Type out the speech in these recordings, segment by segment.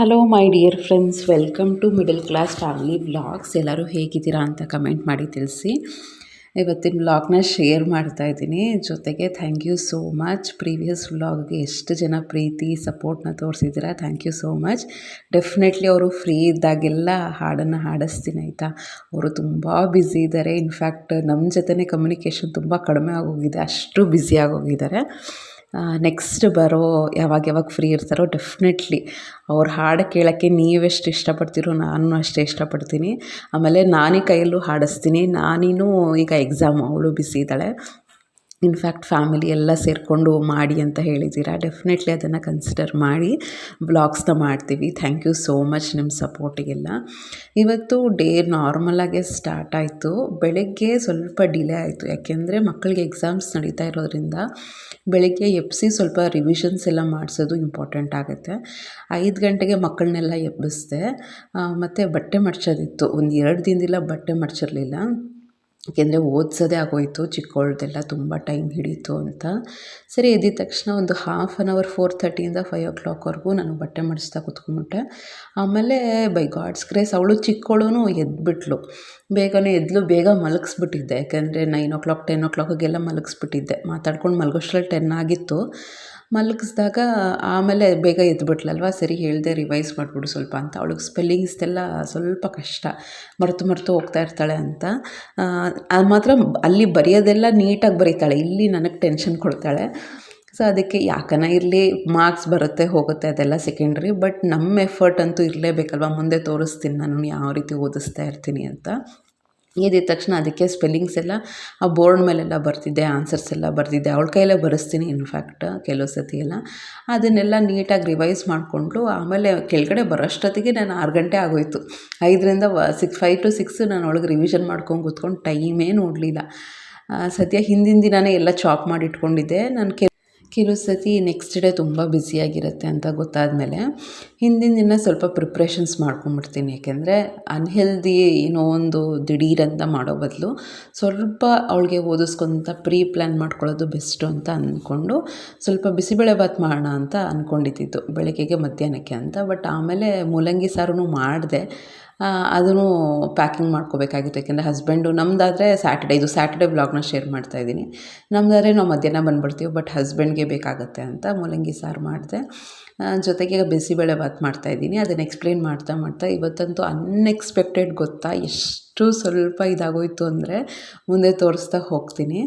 Hello my dear friends welcome to middle class family blogs ಎಲ್ಲರೂ ಹೇಗಿದ್ದೀರಾ ಅಂತ comment ಮಾಡಿ ತಿಳಿಸಿ. ಇವತ್ತಿನ ಬ್ಲಾಗ್ನ ಶೇರ್ ಮಾಡ್ತಾ ಇದ್ದೀನಿ. ಜೊತೆಗೆ thank you so much previous ವ್ಲಾಗ್ಗೆ ಎಷ್ಟು ಜನ ಪ್ರೀತಿ ಸಪೋರ್ಟ್ನ ತೋರಿಸಿದ್ದೀರಾ? Thank you so much definitely ಅವರು ಫ್ರೀ ಇದ್ದಾಗೆಲ್ಲ ಹಾಡನ್ನು ಹಾಡಿಸ್ತೀನಿ ಆಯಿತಾ? ಅವರು ತುಂಬ ಬ್ಯುಸಿ ಇದ್ದಾರೆ. ಇನ್ಫ್ಯಾಕ್ಟ್ ನಮ್ಮ ಜೊತೆನೇ ಕಮ್ಯುನಿಕೇಷನ್ ತುಂಬ ಕಡಿಮೆ ಆಗೋಗಿದೆ. ಅಷ್ಟು ಬ್ಯುಸಿ ಆಗೋಗಿದ್ದಾರೆ. ನೆಕ್ಸ್ಟ್ ಬರೋ, ಯಾವಾಗ ಯಾವಾಗ ಫ್ರೀ ಇರ್ತಾರೋ ಡೆಫಿನೆಟ್ಲಿ ಅವ್ರ ಹಾಡು ಕೇಳೋಕ್ಕೆ ನೀವೆಷ್ಟು ಇಷ್ಟಪಡ್ತೀರೋ ನಾನು ಅಷ್ಟೇ ಇಷ್ಟಪಡ್ತೀನಿ. ಆಮೇಲೆ ನಾನೇ ಕೈಯಲ್ಲೂ ಹಾಡಿಸ್ತೀನಿ. ನಾನೇನು ಈಗ ಎಕ್ಸಾಮ್ ಅವಳು ಬಿಸಿ ಇದ್ದಾಳೆ. ಇನ್ಫ್ಯಾಕ್ಟ್ ಫ್ಯಾಮಿಲಿ ಎಲ್ಲ ಸೇರಿಕೊಂಡು ಮಾಡಿ ಅಂತ ಹೇಳಿದ್ದೀರಾ, ಡೆಫಿನೆಟ್ಲಿ ಅದನ್ನು ಕನ್ಸಿಡರ್ ಮಾಡಿ ಬ್ಲಾಗ್ಸ್ನ ಮಾಡ್ತೀವಿ. ಥ್ಯಾಂಕ್ ಯು ಸೋ ಮಚ್ ನಿಮ್ಮ ಸಪೋರ್ಟಿಗೆಲ್ಲ. ಇವತ್ತು ಡೇ ನಾರ್ಮಲಾಗೆ ಸ್ಟಾರ್ಟ್ ಆಯಿತು. ಬೆಳಗ್ಗೆ ಸ್ವಲ್ಪ ಡಿಲೇ ಆಯಿತು. ಯಾಕೆಂದರೆ ಮಕ್ಕಳಿಗೆ ಎಕ್ಸಾಮ್ಸ್ ನಡೀತಾ ಇರೋದ್ರಿಂದ ಬೆಳಗ್ಗೆ ಎಬ್ಬಿಸಿ ಸ್ವಲ್ಪ ರಿವಿಷನ್ಸ್ ಎಲ್ಲ ಮಾಡಿಸೋದು ಇಂಪಾರ್ಟೆಂಟ್ ಆಗುತ್ತೆ. ಐದು ಗಂಟೆಗೆ ಮಕ್ಕಳನ್ನೆಲ್ಲ ಎಬ್ಬಿಸಿದೆ ಮತ್ತು ಬಟ್ಟೆ ಮಡ್ಚೋದಿತ್ತು. ಒಂದು ಎರಡು ದಿನದಿಂದ ಬಟ್ಟೆ ಮಡ್ಚಿರಲಿಲ್ಲ. ಏಕೆಂದರೆ ಓದಿಸೋದೇ ಆಗೋಯಿತು ಚಿಕ್ಕವಳದೆಲ್ಲ ತುಂಬ ಟೈಮ್ ಹಿಡೀತು ಅಂತ. ಸರಿ, ಎದ್ದಿದ ತಕ್ಷಣ ಒಂದು ಹಾಫ್ ಆನ್ ಅವರ್ ಫೋರ್ ತರ್ಟಿಯಿಂದ ಫೈವ್ ಓ ಕ್ಲಾಕ್ವರೆಗೂ ನಾನು ಬಟ್ಟೆ ಮಡಿಸ್ತಾ ಕೂತ್ಕೊಂಡ್ಬಿಟ್ಟೆ ಆಮೇಲೆ ಬೈ ಗಾಡ್ಸ್ ಗ್ರೇಸ್ ಅವಳು ಚಿಕ್ಕವಳು ಎದ್ಬಿಟ್ಲು. ಬೇಗನೆ ಎದ್ಲು, ಬೇಗ ಮಲಗಿಸ್ಬಿಟ್ಟಿದ್ದೆ. ಯಾಕೆಂದರೆ ನೈನ್ ಓ ಕ್ಲಾಕ್ ಟೆನ್ ಓ ಕ್ಲಾಕಿಗೆಲ್ಲ ಮಲಗಿಸ್ಬಿಟ್ಟಿದ್ದೆ. ಮಾತಾಡ್ಕೊಂಡು ಮಲಗೋಷ್ಟ್ರಲ್ಲಿ ಟೆನ್ ಆಗಿತ್ತು. ಮಲಗಿಸ್ದಾಗ ಆಮೇಲೆ ಬೇಗ ಎದ್ಬಿಟ್ಲಲ್ವ? ಸರಿ, ಹೇಳಿದೆ ರಿವೈಸ್ ಮಾಡಿಬಿಡು ಸ್ವಲ್ಪ ಅಂತ. ಅವಳಿಗೆ ಸ್ಪೆಲ್ಲಿಂಗ್ಸ್ದೆಲ್ಲ ಸ್ವಲ್ಪ ಕಷ್ಟ. ಮರೆತು ಮರೆತು ಹೋಗ್ತಾ ಇರ್ತಾಳೆ ಅಂತ. ಅದು ಮಾತ್ರ ಅಲ್ಲಿ ಬರೆಯೋದೆಲ್ಲ ನೀಟಾಗಿ ಬರೀತಾಳೆ. ಇಲ್ಲಿ ನನಗೆ ಟೆನ್ಷನ್ ಕೊಡ್ತಾಳೆ. ಸೊ ಅದಕ್ಕೆ ಯಾಕನ ಇರಲಿ ಮಾರ್ಕ್ಸ್ ಬರುತ್ತೆ, ಹೋಗುತ್ತೆ, ಅದೆಲ್ಲ ಸೆಕೆಂಡ್ರಿ ಬಟ್ ನಮ್ಮ ಎಫರ್ಟ್ ಅಂತೂ ಇರಲೇಬೇಕಲ್ವ? ಮುಂದೆ ತೋರಿಸ್ತೀನಿ. ನಾನು ಯಾವ ರೀತಿ ಓದಿಸ್ತಾ ಇರ್ತೀನಿ ಅಂತ. ಎದ್ದಿದ ತಕ್ಷಣ ಅದಕ್ಕೆ ಸ್ಪೆಲ್ಲಿಂಗ್ಸ್ ಎಲ್ಲ, ಆ ಬೋರ್ಡ್ ಮೇಲೆಲ್ಲ ಬರ್ತಿದ್ದೆ ಆನ್ಸರ್ಸ್ ಎಲ್ಲ ಬರ್ತಿದ್ದೆ ಅವಳ ಕೈಯಲ್ಲೇ ಬರೆಸ್ತೀನಿ ಇನ್ಫ್ಯಾಕ್ಟ್ ಕೆಲವು ಸತಿ ಎಲ್ಲ. ಅದನ್ನೆಲ್ಲ ನೀಟಾಗಿ ರಿವೈಸ್ ಮಾಡಿಕೊಂಡು ಆಮೇಲೆ ಕೆಳಗಡೆ ಬರೋಷ್ಟೊತ್ತಿಗೆ ನಾನು ಆರು ಗಂಟೆ ಆಗೋಯಿತು. ಐದರಿಂದ ಸಿಕ್ಸ್ ಫೈವ್ ಟು ಸಿಕ್ಸ್ ನಾನು ಒಳಗೆ ರಿವಿಷನ್ ಮಾಡ್ಕೊಂಡು ಕೂತ್ಕೊಂಡು ಟೈಮೇ ನೋಡಲಿಲ್ಲ. ಸದ್ಯ ಹಿಂದಿನ ದಿನವೇ ಎಲ್ಲ ಚಾಪ್ ಮಾಡಿಟ್ಕೊಂಡಿದ್ದೆ. ನಾನು ಕೆಲವು ಸತಿ ನೆಕ್ಸ್ಟ್ ಡೇ ತುಂಬ ಬ್ಯುಸಿಯಾಗಿರುತ್ತೆ ಅಂತ ಗೊತ್ತಾದಮೇಲೆ ಹಿಂದಿನ ದಿನ ಸ್ವಲ್ಪ ಪ್ರಿಪ್ರೇಷನ್ಸ್ ಮಾಡ್ಕೊಂಬಿಡ್ತೀನಿ ಯಾಕೆಂದರೆ ಅನ್ಹೆಲ್ದಿ ಏನೋ ಒಂದು ದಿಢೀರಂತ ಮಾಡೋ ಬದಲು ಸ್ವಲ್ಪ ಅವಳಿಗೆ ಓದಿಸ್ಕೊಂತ ಪ್ರೀ ಪ್ಲ್ಯಾನ್ ಮಾಡ್ಕೊಳ್ಳೋದು ಬೆಸ್ಟು ಅಂತ ಅಂದ್ಕೊಂಡು ಸ್ವಲ್ಪ ಬಿಸಿಬೇಳೆಭಾತ್ ಮಾಡೋಣ ಅಂತ ಅಂದ್ಕೊಂಡಿದ್ದಿದ್ದು ಬೆಳಗ್ಗೆಗೆ ಮಧ್ಯಾಹ್ನಕ್ಕೆ ಅಂತ. ಬಟ್ ಆಮೇಲೆ ಮೂಲಂಗಿ ಸಾರು ಮಾಡಿದೆ. ಅದನ್ನು ಪ್ಯಾಕಿಂಗ್ ಮಾಡ್ಕೋಬೇಕಾಗಿತ್ತು. ಯಾಕೆಂದರೆ ಹಸ್ಬೆಂಡು ನಮ್ಮದಾದರೆ ಸ್ಯಾಟರ್ಡೇ ಇದು ಸ್ಯಾಟರ್ಡೇ ಬ್ಲಾಗ್ನ ಶೇರ್ ಮಾಡ್ತಾಯಿದ್ದೀನಿ ನಮ್ಮದಾದ್ರೆ ನಾವು ಮಧ್ಯಾಹ್ನ ಬಂದುಬಿಡ್ತೀವಿ ಬಟ್ ಹಸ್ಬೆಂಡ್ಗೆ ಬೇಕಾಗುತ್ತೆ ಅಂತ ಮೂಲಂಗಿ ಸಾರು ಮಾಡಿದೆ. ಜೊತೆಗೆ ಬಿಸಿಬೇಳೆ ಬಾತ್ ಮಾಡ್ತಾ ಇದ್ದೀನಿ. ಅದನ್ನು ಎಕ್ಸ್ಪ್ಲೇನ್ ಮಾಡ್ತಾ ಮಾಡ್ತಾ ಇವತ್ತಂತೂ ಅನ್ಎಕ್ಸ್ಪೆಕ್ಟೆಡ್ ಗೊತ್ತಾ, ಎಷ್ಟು ಸ್ವಲ್ಪ ಇದಾಗೋಯಿತು ಅಂದರೆ ಮುಂದೆ ತೋರಿಸ್ತಾ ಹೋಗ್ತೀನಿ.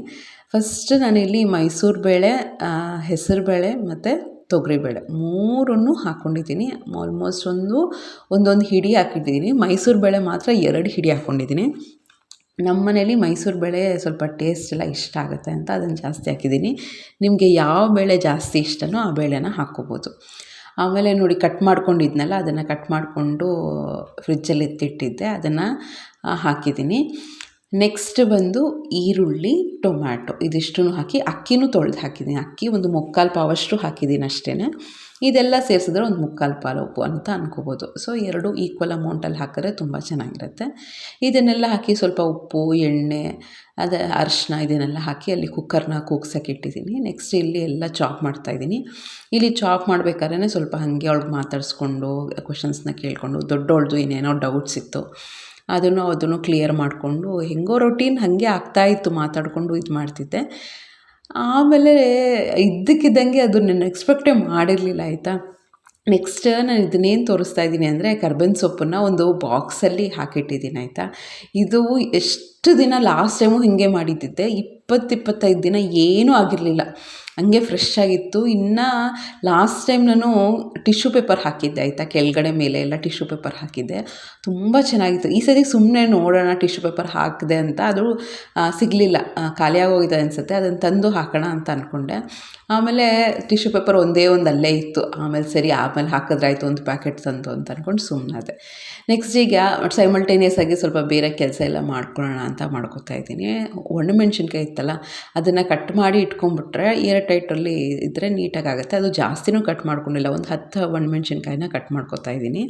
ಫಸ್ಟ್ ನಾನಿಲ್ಲಿ ಮೈಸೂರು ಬೇಳೆ ಹೆಸರು ಬೇಳೆ ಮತ್ತು ತೊಗರಿಬೇಳೆ ಮೂರನ್ನು ಹಾಕ್ಕೊಂಡಿದ್ದೀನಿ ಆಲ್ಮೋಸ್ಟ್ ಒಂದು, ಒಂದೊಂದು ಹಿಡಿ ಹಾಕಿದ್ದೀನಿ ಮೈಸೂರು ಬೇಳೆ ಮಾತ್ರ ಎರಡು ಹಿಡಿ ಹಾಕ್ಕೊಂಡಿದ್ದೀನಿ ನಮ್ಮ ಮನೇಲಿ ಮೈಸೂರು ಬೇಳೆ ಸ್ವಲ್ಪ ಟೇಸ್ಟ್ ಎಲ್ಲ ಇಷ್ಟ ಆಗುತ್ತೆ ಅಂತ ಅದನ್ನು ಜಾಸ್ತಿ ಹಾಕಿದ್ದೀನಿ. ನಿಮಗೆ ಯಾವ ಬೇಳೆ ಜಾಸ್ತಿ ಇಷ್ಟನೋ ಆ ಬೇಳೆನ ಹಾಕ್ಕೋಬೋದು. ಆಮೇಲೆ ನೋಡಿ ಕಟ್ ಮಾಡ್ಕೊಂಡಿದ್ನಲ್ಲ, ಅದನ್ನು ಕಟ್ ಮಾಡಿಕೊಂಡು ಫ್ರಿಜ್ಜಲ್ಲಿ ಎತ್ತಿಟ್ಟಿದ್ದೆ ಅದನ್ನು ಹಾಕಿದ್ದೀನಿ. ನೆಕ್ಸ್ಟ್ ಬಂದು ಈರುಳ್ಳಿ, ಟೊಮ್ಯಾಟೊ. ಇದಿಷ್ಟು ಹಾಕಿ ಅಕ್ಕಿನೂ ತೊಳೆದು ಹಾಕಿದ್ದೀನಿ. ಅಕ್ಕಿ ಒಂದು ಮುಕ್ಕಾಲು ಪಾವಷ್ಟು ಹಾಕಿದ್ದೀನಿ ಅಷ್ಟೇ ಇದೆಲ್ಲ ಸೇರಿಸಿದ್ರೆ ಒಂದು ಮುಕ್ಕಾಲು ಪಾಲು ಉಪ್ಪು ಅಂತ ಅನ್ಕೋಬೋದು. ಸೊ ಎರಡು ಈಕ್ವಲ್ ಅಮೌಂಟಲ್ಲಿ ಹಾಕಿದ್ರೆ ತುಂಬ ಚೆನ್ನಾಗಿರುತ್ತೆ. ಇದನ್ನೆಲ್ಲ ಹಾಕಿ ಸ್ವಲ್ಪ ಉಪ್ಪು, ಎಣ್ಣೆ, ಅದು ಅರಿಶಿನ ಇದನ್ನೆಲ್ಲ ಹಾಕಿ ಅಲ್ಲಿ ಕುಕ್ಕರ್ನ ಕೂಗ್ಸೋಕೆ ಇಟ್ಟಿದ್ದೀನಿ. ನೆಕ್ಸ್ಟ್ ಇಲ್ಲಿ ಎಲ್ಲ ಚಾಪ್ ಮಾಡ್ತಾಯಿದ್ದೀನಿ ಇಲ್ಲಿ ಚಾಪ್ ಮಾಡಬೇಕಾದ್ರೆ ಸ್ವಲ್ಪ ಹಾಗೆ ಅವ್ಳಿಗೆ ಮಾತಾಡಿಸ್ಕೊಂಡು ಕ್ವಶನ್ಸ್ನ ಕೇಳಿಕೊಂಡು ದೊಡ್ಡವಳ್ದು ಏನೇನೋ ಡೌಟ್ಸ್ ಇತ್ತು ಅದನ್ನು ಅದನ್ನು ಕ್ಲಿಯರ್ ಮಾಡಿಕೊಂಡು ಹೆಂಗೋ ರೊಟೀನ್ ಹಾಗೆ ಆಗ್ತಾ ಇತ್ತು ಮಾತಾಡಿಕೊಂಡು ಇದು ಮಾಡ್ತಿದ್ದೆ. ಆಮೇಲೆ ಇದ್ದಕ್ಕಿದ್ದಂಗೆ ಅದು ನಾನು ಎಕ್ಸ್ಪೆಕ್ಟೇ ಮಾಡಿರಲಿಲ್ಲ, ಆಯಿತಾ? ನೆಕ್ಸ್ಟ್ ನಾನು ಇದನ್ನೇನು ತೋರಿಸ್ತಾ ಇದ್ದೀನಿ ಅಂದರೆ ಕರ್ಬೇವಿನ ಸೊಪ್ಪನ್ನು ಒಂದು ಬಾಕ್ಸಲ್ಲಿ ಹಾಕಿಟ್ಟಿದ್ದೀನಿ, ಆಯಿತಾ? ಇದು ಎಷ್ಟು ದಿನ ಲಾಸ್ಟ್ ಟೈಮು ಹೀಗೆ ಮಾಡಿದ್ದಿದ್ದೆ ಇಪ್ಪತ್ತಿಪ್ಪತ್ತೈದು ದಿನ ಏನೂ ಆಗಿರಲಿಲ್ಲ. ಹಂಗೆ ಫ್ರೆಶ್ ಆಗಿತ್ತು. ಇನ್ನು ಲಾಸ್ಟ್ ಟೈಮ್ ನಾನು ಟಿಶ್ಯೂ ಪೇಪರ್ ಹಾಕಿದ್ದೆ, ಆಯಿತಾ? ಕೆಳಗಡೆ ಮೇಲೆ ಎಲ್ಲ ಟಿಶ್ಯೂ ಪೇಪರ್ ಹಾಕಿದ್ದೆ. ತುಂಬ ಚೆನ್ನಾಗಿತ್ತು. ಈ ಸರಿ ಸುಮ್ಮನೆ ನೋಡೋಣ ಟಿಶ್ಯೂ ಪೇಪರ್ ಹಾಕಿದೆ ಅಂತ. ಅದು ಸಿಗಲಿಲ್ಲ. ಖಾಲಿಯಾಗೋಗಿದೆ ಅನಿಸುತ್ತೆ. ಅದನ್ನು ತಂದು ಹಾಕೋಣ ಅಂತ ಅಂದ್ಕೊಂಡೆ ಆಮೇಲೆ ಟಿಶ್ಯೂ ಪೇಪರ್ ಒಂದೇ ಒಂದು ಅಲ್ಲೇ ಇತ್ತು. ಆಮೇಲೆ ಸರಿ, ಆಮೇಲೆ ಹಾಕಿದ್ರಾಯ್ತು ಒಂದು ಪ್ಯಾಕೆಟ್ ತಂದು ಅಂತ ಅಂದ್ಕೊಂಡು ಸುಮ್ಮನಾದೆ ನೆಕ್ಸ್ಟ್ ಈಗ ಸೈಮಲ್ಟೇನಿಯಸ್ ಆಗಿ ಸ್ವಲ್ಪ ಬೇರೆ ಕೆಲಸ ಎಲ್ಲ ಮಾಡ್ಕೊಳ್ಳೋಣ ಅಂತ ಮಾಡ್ಕೋತಾ ಇದ್ದೀನಿ. ಒಣಮೆಣ್ಸಿನ್ಕಾಯಿ ಇತ್ತಲ್ಲ, ಅದನ್ನು ಕಟ್ ಮಾಡಿ ಇಟ್ಕೊಂಡ್ಬಿಟ್ರೆ ಏರ್ ಟೈಟಲ್ಲಿ ಇದ್ದರೆ ನೀಟಾಗಿ ಆಗುತ್ತೆ ಅದು ಜಾಸ್ತಿನೂ ಕಟ್ ಮಾಡ್ಕೊಂಡಿಲ್ಲ. ಒಂದು ಹತ್ತು ಒಣಮೆಣ್ಸಿನ್ಕಾಯಿನ ಕಟ್ ಮಾಡ್ಕೊತಾ ಇದ್ದೀನಿ.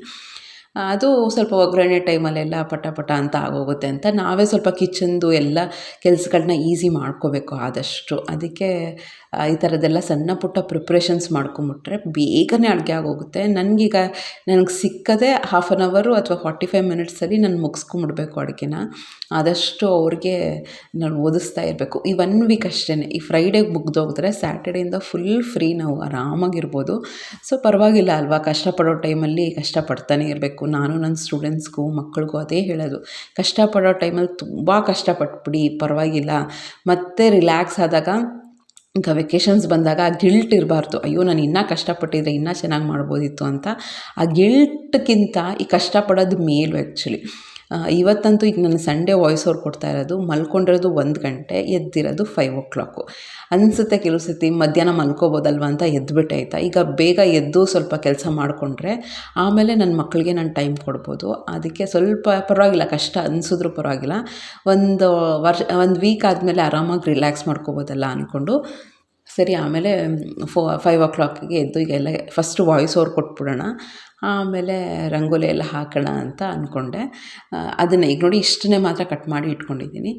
ಅದು ಸ್ವಲ್ಪ ಒಗ್ಗರಣೆ ಟೈಮಲ್ಲೆಲ್ಲ ಪಟ ಪಟ ಅಂತ ಆಗೋಗುತ್ತೆ ಅಂತ. ನಾವೇ ಸ್ವಲ್ಪ ಕಿಚನ್ದು ಎಲ್ಲ ಕೆಲಸಗಳನ್ನ ಈಸಿ ಮಾಡ್ಕೋಬೇಕು ಆದಷ್ಟು. ಅದಕ್ಕೆ ಈ ಥರದ್ದೆಲ್ಲ ಸಣ್ಣ ಪುಟ್ಟ ಪ್ರಿಪ್ರೇಷನ್ಸ್ ಮಾಡ್ಕೊಂಬಿಟ್ರೆ ಬೇಗನೆ ಅಡುಗೆ ಆಗೋಗುತ್ತೆ. ನನಗೀಗ ನನಗೆ ಸಿಕ್ಕದೆ ಹಾಫ್ ಆನ್ ಅವರು ಅಥವಾ ಫಾರ್ಟಿ ಫೈವ್ ಮಿನಿಟ್ಸಲ್ಲಿ ನಾನು ಮುಗಿಸ್ಕೊಂಬಿಡ್ಬೇಕು ಅಡುಗೆನ. ಆದಷ್ಟು ಅವ್ರಿಗೆ ನಾನು ಓದಿಸ್ತಾ ಇರಬೇಕು. ಈ ಒನ್ ವೀಕ್ ಅಷ್ಟೇ ಈ ಫ್ರೈಡೇಗೆ ಮುಗ್ದೋಗಿದ್ರೆ ಸ್ಯಾಟರ್ಡೇಯಿಂದ ಫುಲ್ ಫ್ರೀ ನಾವು ಆರಾಮಾಗಿರ್ಬೋದು. ಸೊ ಪರವಾಗಿಲ್ಲ ಅಲ್ವಾ? ಕಷ್ಟಪಡೋ ಟೈಮಲ್ಲಿ ಕಷ್ಟಪಡ್ತಾನೆ ಇರಬೇಕು. ನಾನು ನನ್ನ ಸ್ಟೂಡೆಂಟ್ಸ್ಗೂ ಮಕ್ಳಿಗೂ ಅದೇ ಹೇಳೋದು. ಕಷ್ಟಪಡೋ ಟೈಮಲ್ಲಿ ತುಂಬ ಕಷ್ಟಪಟ್ಬಿಡಿ, ಪರವಾಗಿಲ್ಲ. ಮತ್ತೆ ರಿಲ್ಯಾಕ್ಸ್ ಆದಾಗ, ಈಗ ವೆಕೇಷನ್ಸ್ ಬಂದಾಗ ಆ ಗಿಲ್ಟ್ ಇರಬಾರ್ದು. ಅಯ್ಯೋ, ನಾನು ಇನ್ನೂ ಕಷ್ಟಪಟ್ಟಿದ್ರೆ ಇನ್ನೂ ಚೆನ್ನಾಗಿ ಮಾಡ್ಬೋದಿತ್ತು ಅಂತ. ಆ ಗಿಲ್ಟ್ಗಿಂತ ಈ ಕಷ್ಟಪಡೋದು ಮೇಲು ಆ್ಯಕ್ಚುಲಿ ಇವತ್ತಂತೂ ಈಗ ನಾನು ಸಂಡೇ ವಾಯ್ಸ್ ಓವರ್ ಕೊಡ್ತಾ ಇರೋದು, ಮಲ್ಕೊಂಡಿರೋದು ಒಂದು ಗಂಟೆ, ಎದ್ದಿರೋದು ಫೈವ್ ಓ ಕ್ಲಾಕು ಅನಿಸುತ್ತೆ ಕೆಲವು ಸತಿ ಮಧ್ಯಾಹ್ನ ಮಲ್ಕೋಬೋದಲ್ವ ಅಂತ ಎದ್ದುಬಿಟ್ಟೆ ಆಯಿತಾ ಈಗ ಬೇಗ ಎದ್ದು ಸ್ವಲ್ಪ ಕೆಲಸ ಮಾಡಿಕೊಂಡ್ರೆ ಆಮೇಲೆ ನನ್ನ ಮಕ್ಕಳಿಗೆ ನಾನು ಟೈಮ್ ಕೊಡ್ಬೋದು. ಅದಕ್ಕೆ ಸ್ವಲ್ಪ ಪರವಾಗಿಲ್ಲ, ಕಷ್ಟ ಅನಿಸಿದ್ರು ಪರವಾಗಿಲ್ಲ. ಒಂದು ವರ್ಷ, ಒಂದು ವೀಕ್ ಆದಮೇಲೆ ಆರಾಮಾಗಿ ರಿಲ್ಯಾಕ್ಸ್ ಮಾಡ್ಕೋಬೋದಲ್ಲ ಅಂದ್ಕೊಂಡು ಸರಿ ಆಮೇಲೆ ಫೋ ಫೈವ್ ಓ ಕ್ಲಾಕಿಗೆ ಎದ್ದು ಈಗ ಎಲ್ಲ ಫಸ್ಟ್ ವಾಯ್ಸ್ ಓವರ್ ಕೊಟ್ಬಿಡೋಣ. ಆಮೇಲೆ ರಂಗೋಲಿ ಎಲ್ಲ ಹಾಕೋಣ ಅಂತ ಅಂದ್ಕೊಂಡೆ ಅದನ್ನು ಈಗ ನೋಡಿ ಇಷ್ಟನ್ನೇ ಮಾತ್ರ ಕಟ್ ಮಾಡಿ ಇಟ್ಕೊಂಡಿದ್ದೀನಿ.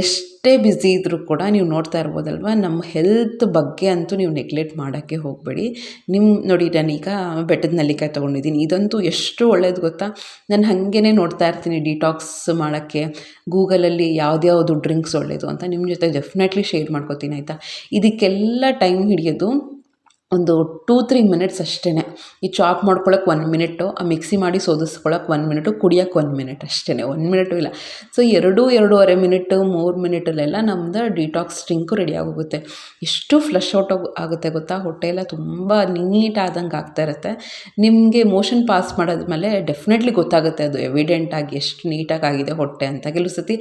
ಎಷ್ಟೇ ಬ್ಯುಸಿ ಇದ್ದರೂ ಕೂಡ ನೀವು ನೋಡ್ತಾ ಇರ್ಬೋದಲ್ವ, ನಮ್ಮ ಹೆಲ್ತ್ ಬಗ್ಗೆ ಅಂತೂ ನೀವು ನೆಗ್ಲೆಕ್ಟ್ ಮಾಡೋಕ್ಕೆ ಹೋಗಬೇಡಿ. ನಿಮ್ಮ ನೋಡಿ ನಾನೀಗ ಬೆಟ್ಟದ ನಲ್ಲಿಕಾಯಿ ತೊಗೊಂಡಿದ್ದೀನಿ. ಇದಂತೂ ಎಷ್ಟು ಒಳ್ಳೇದು ಗೊತ್ತಾ? ನಾನು ಹಾಗೇ ನೋಡ್ತಾ ಇರ್ತೀನಿ ಡಿಟಾಕ್ಸ್ ಮಾಡೋಕ್ಕೆ. ಗೂಗಲಲ್ಲಿ ಯಾವ್ದ್ಯಾವುದು ಡ್ರಿಂಕ್ಸ್ ಒಳ್ಳೇದು ಅಂತ ನಿಮ್ಮ ಜೊತೆ ಡೆಫಿನೆಟ್ಲಿ ಶೇರ್ ಮಾಡ್ಕೋತೀನಿ, ಆಯಿತಾ? ಇದಕ್ಕೆಲ್ಲ ಟೈಮ್ ಹಿಡಿಯೋದು ಒಂದು ಟೂ ತ್ರೀ ಮಿನಿಟ್ಸ್ ಅಷ್ಟೇ ಈ ಚಾಪ್ ಮಾಡ್ಕೊಳಕ್ಕೆ ಒನ್ ಮಿನಿಟು ಆ ಮಿಕ್ಸಿ ಮಾಡಿ ಸೋದಿಸ್ಕೊಳಕ್ಕೆ ಒನ್ ಮಿನಿಟು ಕುಡಿಯೋಕ್ಕೆ ಒನ್ ಮಿನಿಟ್ ಅಷ್ಟೇ ಒನ್ ಮಿನಿಟು ಇಲ್ಲ. ಸೊ ಎರಡು, ಎರಡೂವರೆ ಮಿನಿಟು ಮೂರು ಮಿನಿಟಲ್ಲೆಲ್ಲ ನಮ್ದು ಡಿಟಾಕ್ಸ್ ಡ್ರಿಂಕು ರೆಡಿ ಆಗೋಗುತ್ತೆ. ಎಷ್ಟು ಫ್ಲಶ್ ಔಟ್ ಆಗುತ್ತೆ ಗೊತ್ತಾ? ಹೊಟ್ಟೆ ಎಲ್ಲ ತುಂಬ ನೀಟ್ ಆದಂಗೆ ಆಗ್ತಾ ಇರುತ್ತೆ. ನಿಮಗೆ ಮೋಷನ್ ಪಾಸ್ ಮಾಡಾದ್ಮೇಲೆ ಡೆಫಿನೆಟ್ಲಿ ಗೊತ್ತಾಗುತ್ತೆ ಅದು ಎವಿಡೆಂಟಾಗಿ ಎಷ್ಟು ನೀಟಾಗಿ ಆಗಿದೆ ಹೊಟ್ಟೆ ಅಂತ. ಕೆಲವು ಸತಿ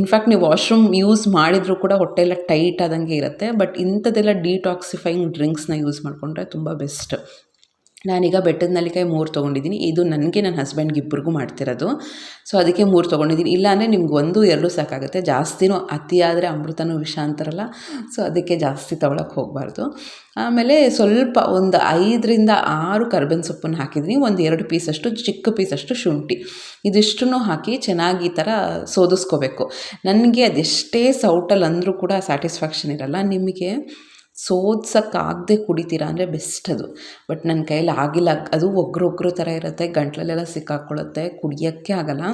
ಇನ್ಫ್ಯಾಕ್ಟ್ ನೀವು ವಾಶ್ರೂಮ್ ಯೂಸ್ ಮಾಡಿದರೂ ಕೂಡ ಹೊಟ್ಟೆ ಎಲ್ಲ ಟೈಟ್ ಆದಂಗೆ ಇರುತ್ತೆ. ಬಟ್ ಇಂಥದ್ದೆಲ್ಲ ಡಿಟಾಕ್ಸಿಫೈಯಿಂಗ್ ಡ್ರಿಂಕ್ಸ್ನ ಯೂಸ್ ಮಾಡಿಕೊಂಡ್ರೆ ತುಂಬ ಬೆಸ್ಟ್. ನಾನೀಗ ಬೆಟ್ಟದ ನಲ್ಲಿಕಾಯಿ ಮೂರು ತೊಗೊಂಡಿದ್ದೀನಿ ಇದು ನನಗೆ ನನ್ನ ಹಸ್ಬೆಂಡ್ಗೆ ಇಬ್ಬರಿಗೂ ಮಾಡ್ತಿರೋದು. ಸೊ ಅದಕ್ಕೆ ಮೂರು ತೊಗೊಂಡಿದ್ದೀನಿ ಇಲ್ಲಾಂದರೆ ನಿಮ್ಗೆ ಒಂದು, ಎರಡು ಸಾಕಾಗುತ್ತೆ. ಜಾಸ್ತಿನೂ ಅತಿಯಾದರೆ ಅಮೃತನೂ ವಿಷ ಅಂತಾರಲ್ಲ ಸೊ ಅದಕ್ಕೆ ಜಾಸ್ತಿ ತೊಗೊಳಕ್ಕೆ ಹೋಗಬಾರ್ದು. ಆಮೇಲೆ ಸ್ವಲ್ಪ ಒಂದು ಐದರಿಂದ ಆರು ಕರ್ಬೇವಿನ ಸೊಪ್ಪನ್ನು ಹಾಕಿದ್ದೀನಿ ಒಂದು ಎರಡು ಪೀಸಷ್ಟು, ಚಿಕ್ಕ ಪೀಸಷ್ಟು ಶುಂಠಿ. ಇದಿಷ್ಟನ್ನು ಹಾಕಿ ಚೆನ್ನಾಗಿ ಈ ಥರ ಸೋದಿಸ್ಕೋಬೇಕು. ನನಗೆ ಅದೆಷ್ಟೇ ಸೌಟಲ್ಲಿ ಅಂದರೂ ಕೂಡ ಸ್ಯಾಟಿಸ್ಫ್ಯಾಕ್ಷನ್ ಇರಲ್ಲ. ನಿಮಗೆ? ಸೋದ್ಸೋಕ್ಕಾಗದೆ ಕುಡಿತೀರಾ ಅಂದರೆ ಬೆಸ್ಟ್ ಅದು. ಬಟ್ ನನ್ನ ಕೈಯಲ್ಲಿ ಆಗಿಲ್ಲ. ಅದು ಒಗ್ರೊಗ್ರು ಒಗ್ರು ಥರ ಇರುತ್ತೆ. ಗಂಟ್ಲಲ್ಲೆಲ್ಲ ಸಿಕ್ಕಾಕ್ಕೊಳ್ಳುತ್ತೆ ಕುಡಿಯೋಕ್ಕೆ ಆಗಲ್ಲ.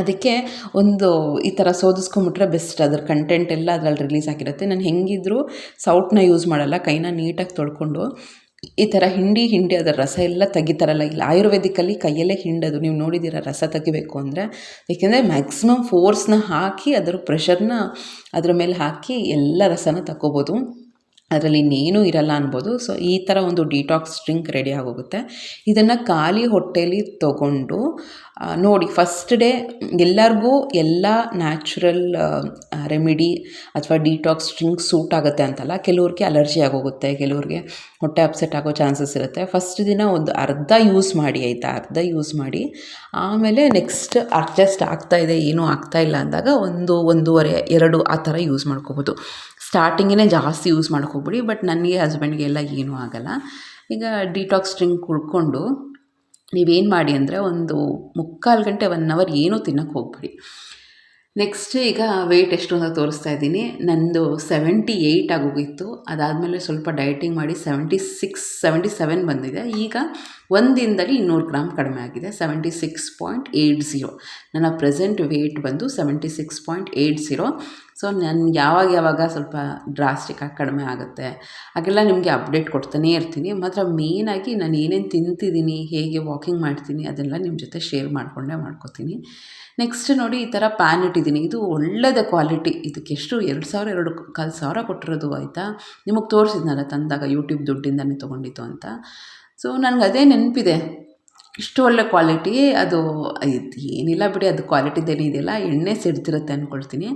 ಅದಕ್ಕೆ ಒಂದು ಈ ಥರ ಸೋದಿಸ್ಕೊಂಬಿಟ್ರೆ ಬೆಸ್ಟ್. ಅದ್ರ ಕಂಟೆಂಟ್ ಎಲ್ಲ ಅದ್ರಲ್ಲಿ ರಿಲೀಸ್ ಆಗಿರುತ್ತೆ. ನಾನು ಹೆಂಗಿದ್ರೂ ಸೌಟ್ನ ಯೂಸ್ ಮಾಡಲ್ಲ. ಕೈನ ನೀಟಾಗಿ ತೊಳ್ಕೊಂಡು ಈ ಥರ ಹಿಂಡಿ ಹಿಂಡಿ ಅದರ ರಸ ಎಲ್ಲ ತೆಗಿತಾರಲ್ಲ. ಇಲ್ಲ ಆಯುರ್ವೇದಿಕಲ್ಲಿ ಕೈಯಲ್ಲೇ ಹಿಂಡದು. ನೀವು ನೋಡಿದ್ದೀರ ರಸ ತೆಗಿಬೇಕು ಅಂದರೆ. ಏಕೆಂದರೆ ಮ್ಯಾಕ್ಸಿಮಮ್ ಫೋರ್ಸ್ನ ಹಾಕಿ ಅದರ ಪ್ರೆಷರ್ನ ಅದ್ರ ಮೇಲೆ ಹಾಕಿ ಎಲ್ಲ ರಸನ ತಗೋಬೋದು ಅದರಲ್ಲಿ ಇನ್ನೇನೂ ಇರಲ್ಲ ಅನ್ಬೋದು. ಸೊ ಈ ಥರ ಒಂದು ಡಿಟಾಕ್ಸ್ ಡ್ರಿಂಕ್ ರೆಡಿ ಆಗೋಗುತ್ತೆ. ಇದನ್ನು ಖಾಲಿ ಹೊಟ್ಟೆಯಲ್ಲಿ ತಗೊಂಡು ನೋಡಿ ಫಸ್ಟ್ ಡೇ ಎಲ್ಲರಿಗೂ ಎಲ್ಲ ನ್ಯಾಚುರಲ್ ರೆಮಿಡಿ ಅಥವಾ ಡಿಟಾಕ್ಸ್ ಡ್ರಿಂಕ್ ಸೂಟ್ ಆಗುತ್ತೆ ಅಂತಲ್ಲ. ಕೆಲವ್ರಿಗೆ ಅಲರ್ಜಿ ಆಗೋಗುತ್ತೆ, ಕೆಲವ್ರಿಗೆ ಹೊಟ್ಟೆ ಅಪ್ಸೆಟ್ ಆಗೋ ಚಾನ್ಸಸ್ ಇರುತ್ತೆ. ಫಸ್ಟ್ ದಿನ ಒಂದು ಅರ್ಧ ಯೂಸ್ ಮಾಡಿ, ಆಯಿತಾ? ಅರ್ಧ ಯೂಸ್ ಮಾಡಿ. ಆಮೇಲೆ ನೆಕ್ಸ್ಟ್ ಅಡ್ಜಸ್ಟ್ ಆಗ್ತಾ ಇದೆ, ಏನೂ ಆಗ್ತಾ ಇಲ್ಲ ಅಂದಾಗ ಒಂದು, ಒಂದೂವರೆ, ಎರಡು ಆ ಥರ ಯೂಸ್ ಮಾಡ್ಕೋಬೋದು. ಸ್ಟಾರ್ಟಿಂಗೇ ಜಾಸ್ತಿ ಯೂಸ್ ಮಾಡೋಕೆ ಹೋಗ್ಬಿಡಿ ಬಟ್ ನನಗೆ ಹಸ್ಬೆಂಡ್ಗೆ ಎಲ್ಲ ಏನೂ ಆಗೋಲ್ಲ. ಈಗ ಡಿಟಾಕ್ಸ್ ಡ್ರಿಂಕ್ ಕುಡ್ಕೊಂಡು ನೀವೇನು ಮಾಡಿ ಅಂದರೆ ಒಂದು ಮುಕ್ಕಾಲು ಗಂಟೆ ಒನ್ ಅವರ್ ಏನೂ ತಿನ್ನೋಕ್ಕೆ ಹೋಗ್ಬಿಡಿ. ನೆಕ್ಸ್ಟ್ ಈಗ ವೆಯ್ಟ್ ಎಷ್ಟು ಅಂತ ತೋರಿಸ್ತಾ ಇದ್ದೀನಿ. ನಂದು ಸೆವೆಂಟಿ ಏಯ್ಟ್ ಆಗೋಗಿತ್ತು. ಅದಾದಮೇಲೆ ಸ್ವಲ್ಪ ಡಯಟಿಂಗ್ ಮಾಡಿ ಸೆವೆಂಟಿ ಸಿಕ್ಸ್ ಸೆವೆಂಟಿ ಸೆವೆನ್ ಬಂದಿದೆ. ಈಗ ಒಂದು ದಿನದಲ್ಲಿ ಇನ್ನೂರು ಗ್ರಾಮ್ ಕಡಿಮೆ ಆಗಿದೆ seventy six point eight zero ನನ್ನ ಪ್ರೆಸೆಂಟ್ ವೆಯ್ಟ್ ಬಂದು seventy six point eight zero so ನಾನು ಯಾವಾಗ ಯಾವಾಗ ಸ್ವಲ್ಪ ಡ್ರಾಸ್ಟಿಕ್ಕಾಗಿ ಕಡಿಮೆ ಆಗುತ್ತೆ, ಹಾಗೆಲ್ಲ ನಿಮಗೆ ಅಪ್ಡೇಟ್ ಕೊಡ್ತಾನೇ ಇರ್ತೀನಿ. ಮಾತ್ರ ಮೇಯ್ನಾಗಿ ನಾನು ಏನೇನು ತಿಂತಿದ್ದೀನಿ ಹೇಗೆ ವಾಕಿಂಗ್ ಮಾಡ್ತೀನಿ, ಅದೆಲ್ಲ ನಿಮ್ಮ ಜೊತೆ ಶೇರ್ ಮಾಡಿಕೊಂಡೇ ಮಾಡ್ಕೋತೀನಿ. ನೆಕ್ಸ್ಟ್ ನೋಡಿ ಈ ಥರ ಪ್ಯಾನ್ ಇಟ್ಟಿದ್ದೀನಿ ಇದು ಒಳ್ಳೆಯದ ಕ್ವಾಲಿಟಿ ಇದಕ್ಕೆ ಎಷ್ಟು? ಎರಡು ಸಾವಿರ, ಎರಡು ಕಾಲು ಸಾವಿರ ಕೊಟ್ಟಿರೋದು ಆಯಿತಾ? ನಿಮಗೆ ತೋರಿಸಿದ್ನಲ್ಲ ತಂದಾಗ ಯೂಟ್ಯೂಬ್ ದುಡ್ಡಿಂದನೇ ತೊಗೊಂಡಿದ್ದು ಅಂತ. ಸೊ ನನಗೆ ಅದೇ ನೆನಪಿದೆ. ಇಷ್ಟು ಒಳ್ಳೆ ಕ್ವಾಲಿಟಿ ಅದು ಏನಿಲ್ಲ ಬಿಡಿ, ಅದು ಕ್ವಾಲಿಟಿದೇನು ಇದೆಯಲ್ಲ ಎಣ್ಣೆ ಸಿಡ್ತಿರುತ್ತೆ ಅಂದ್ಕೊಳ್ತೀನಿ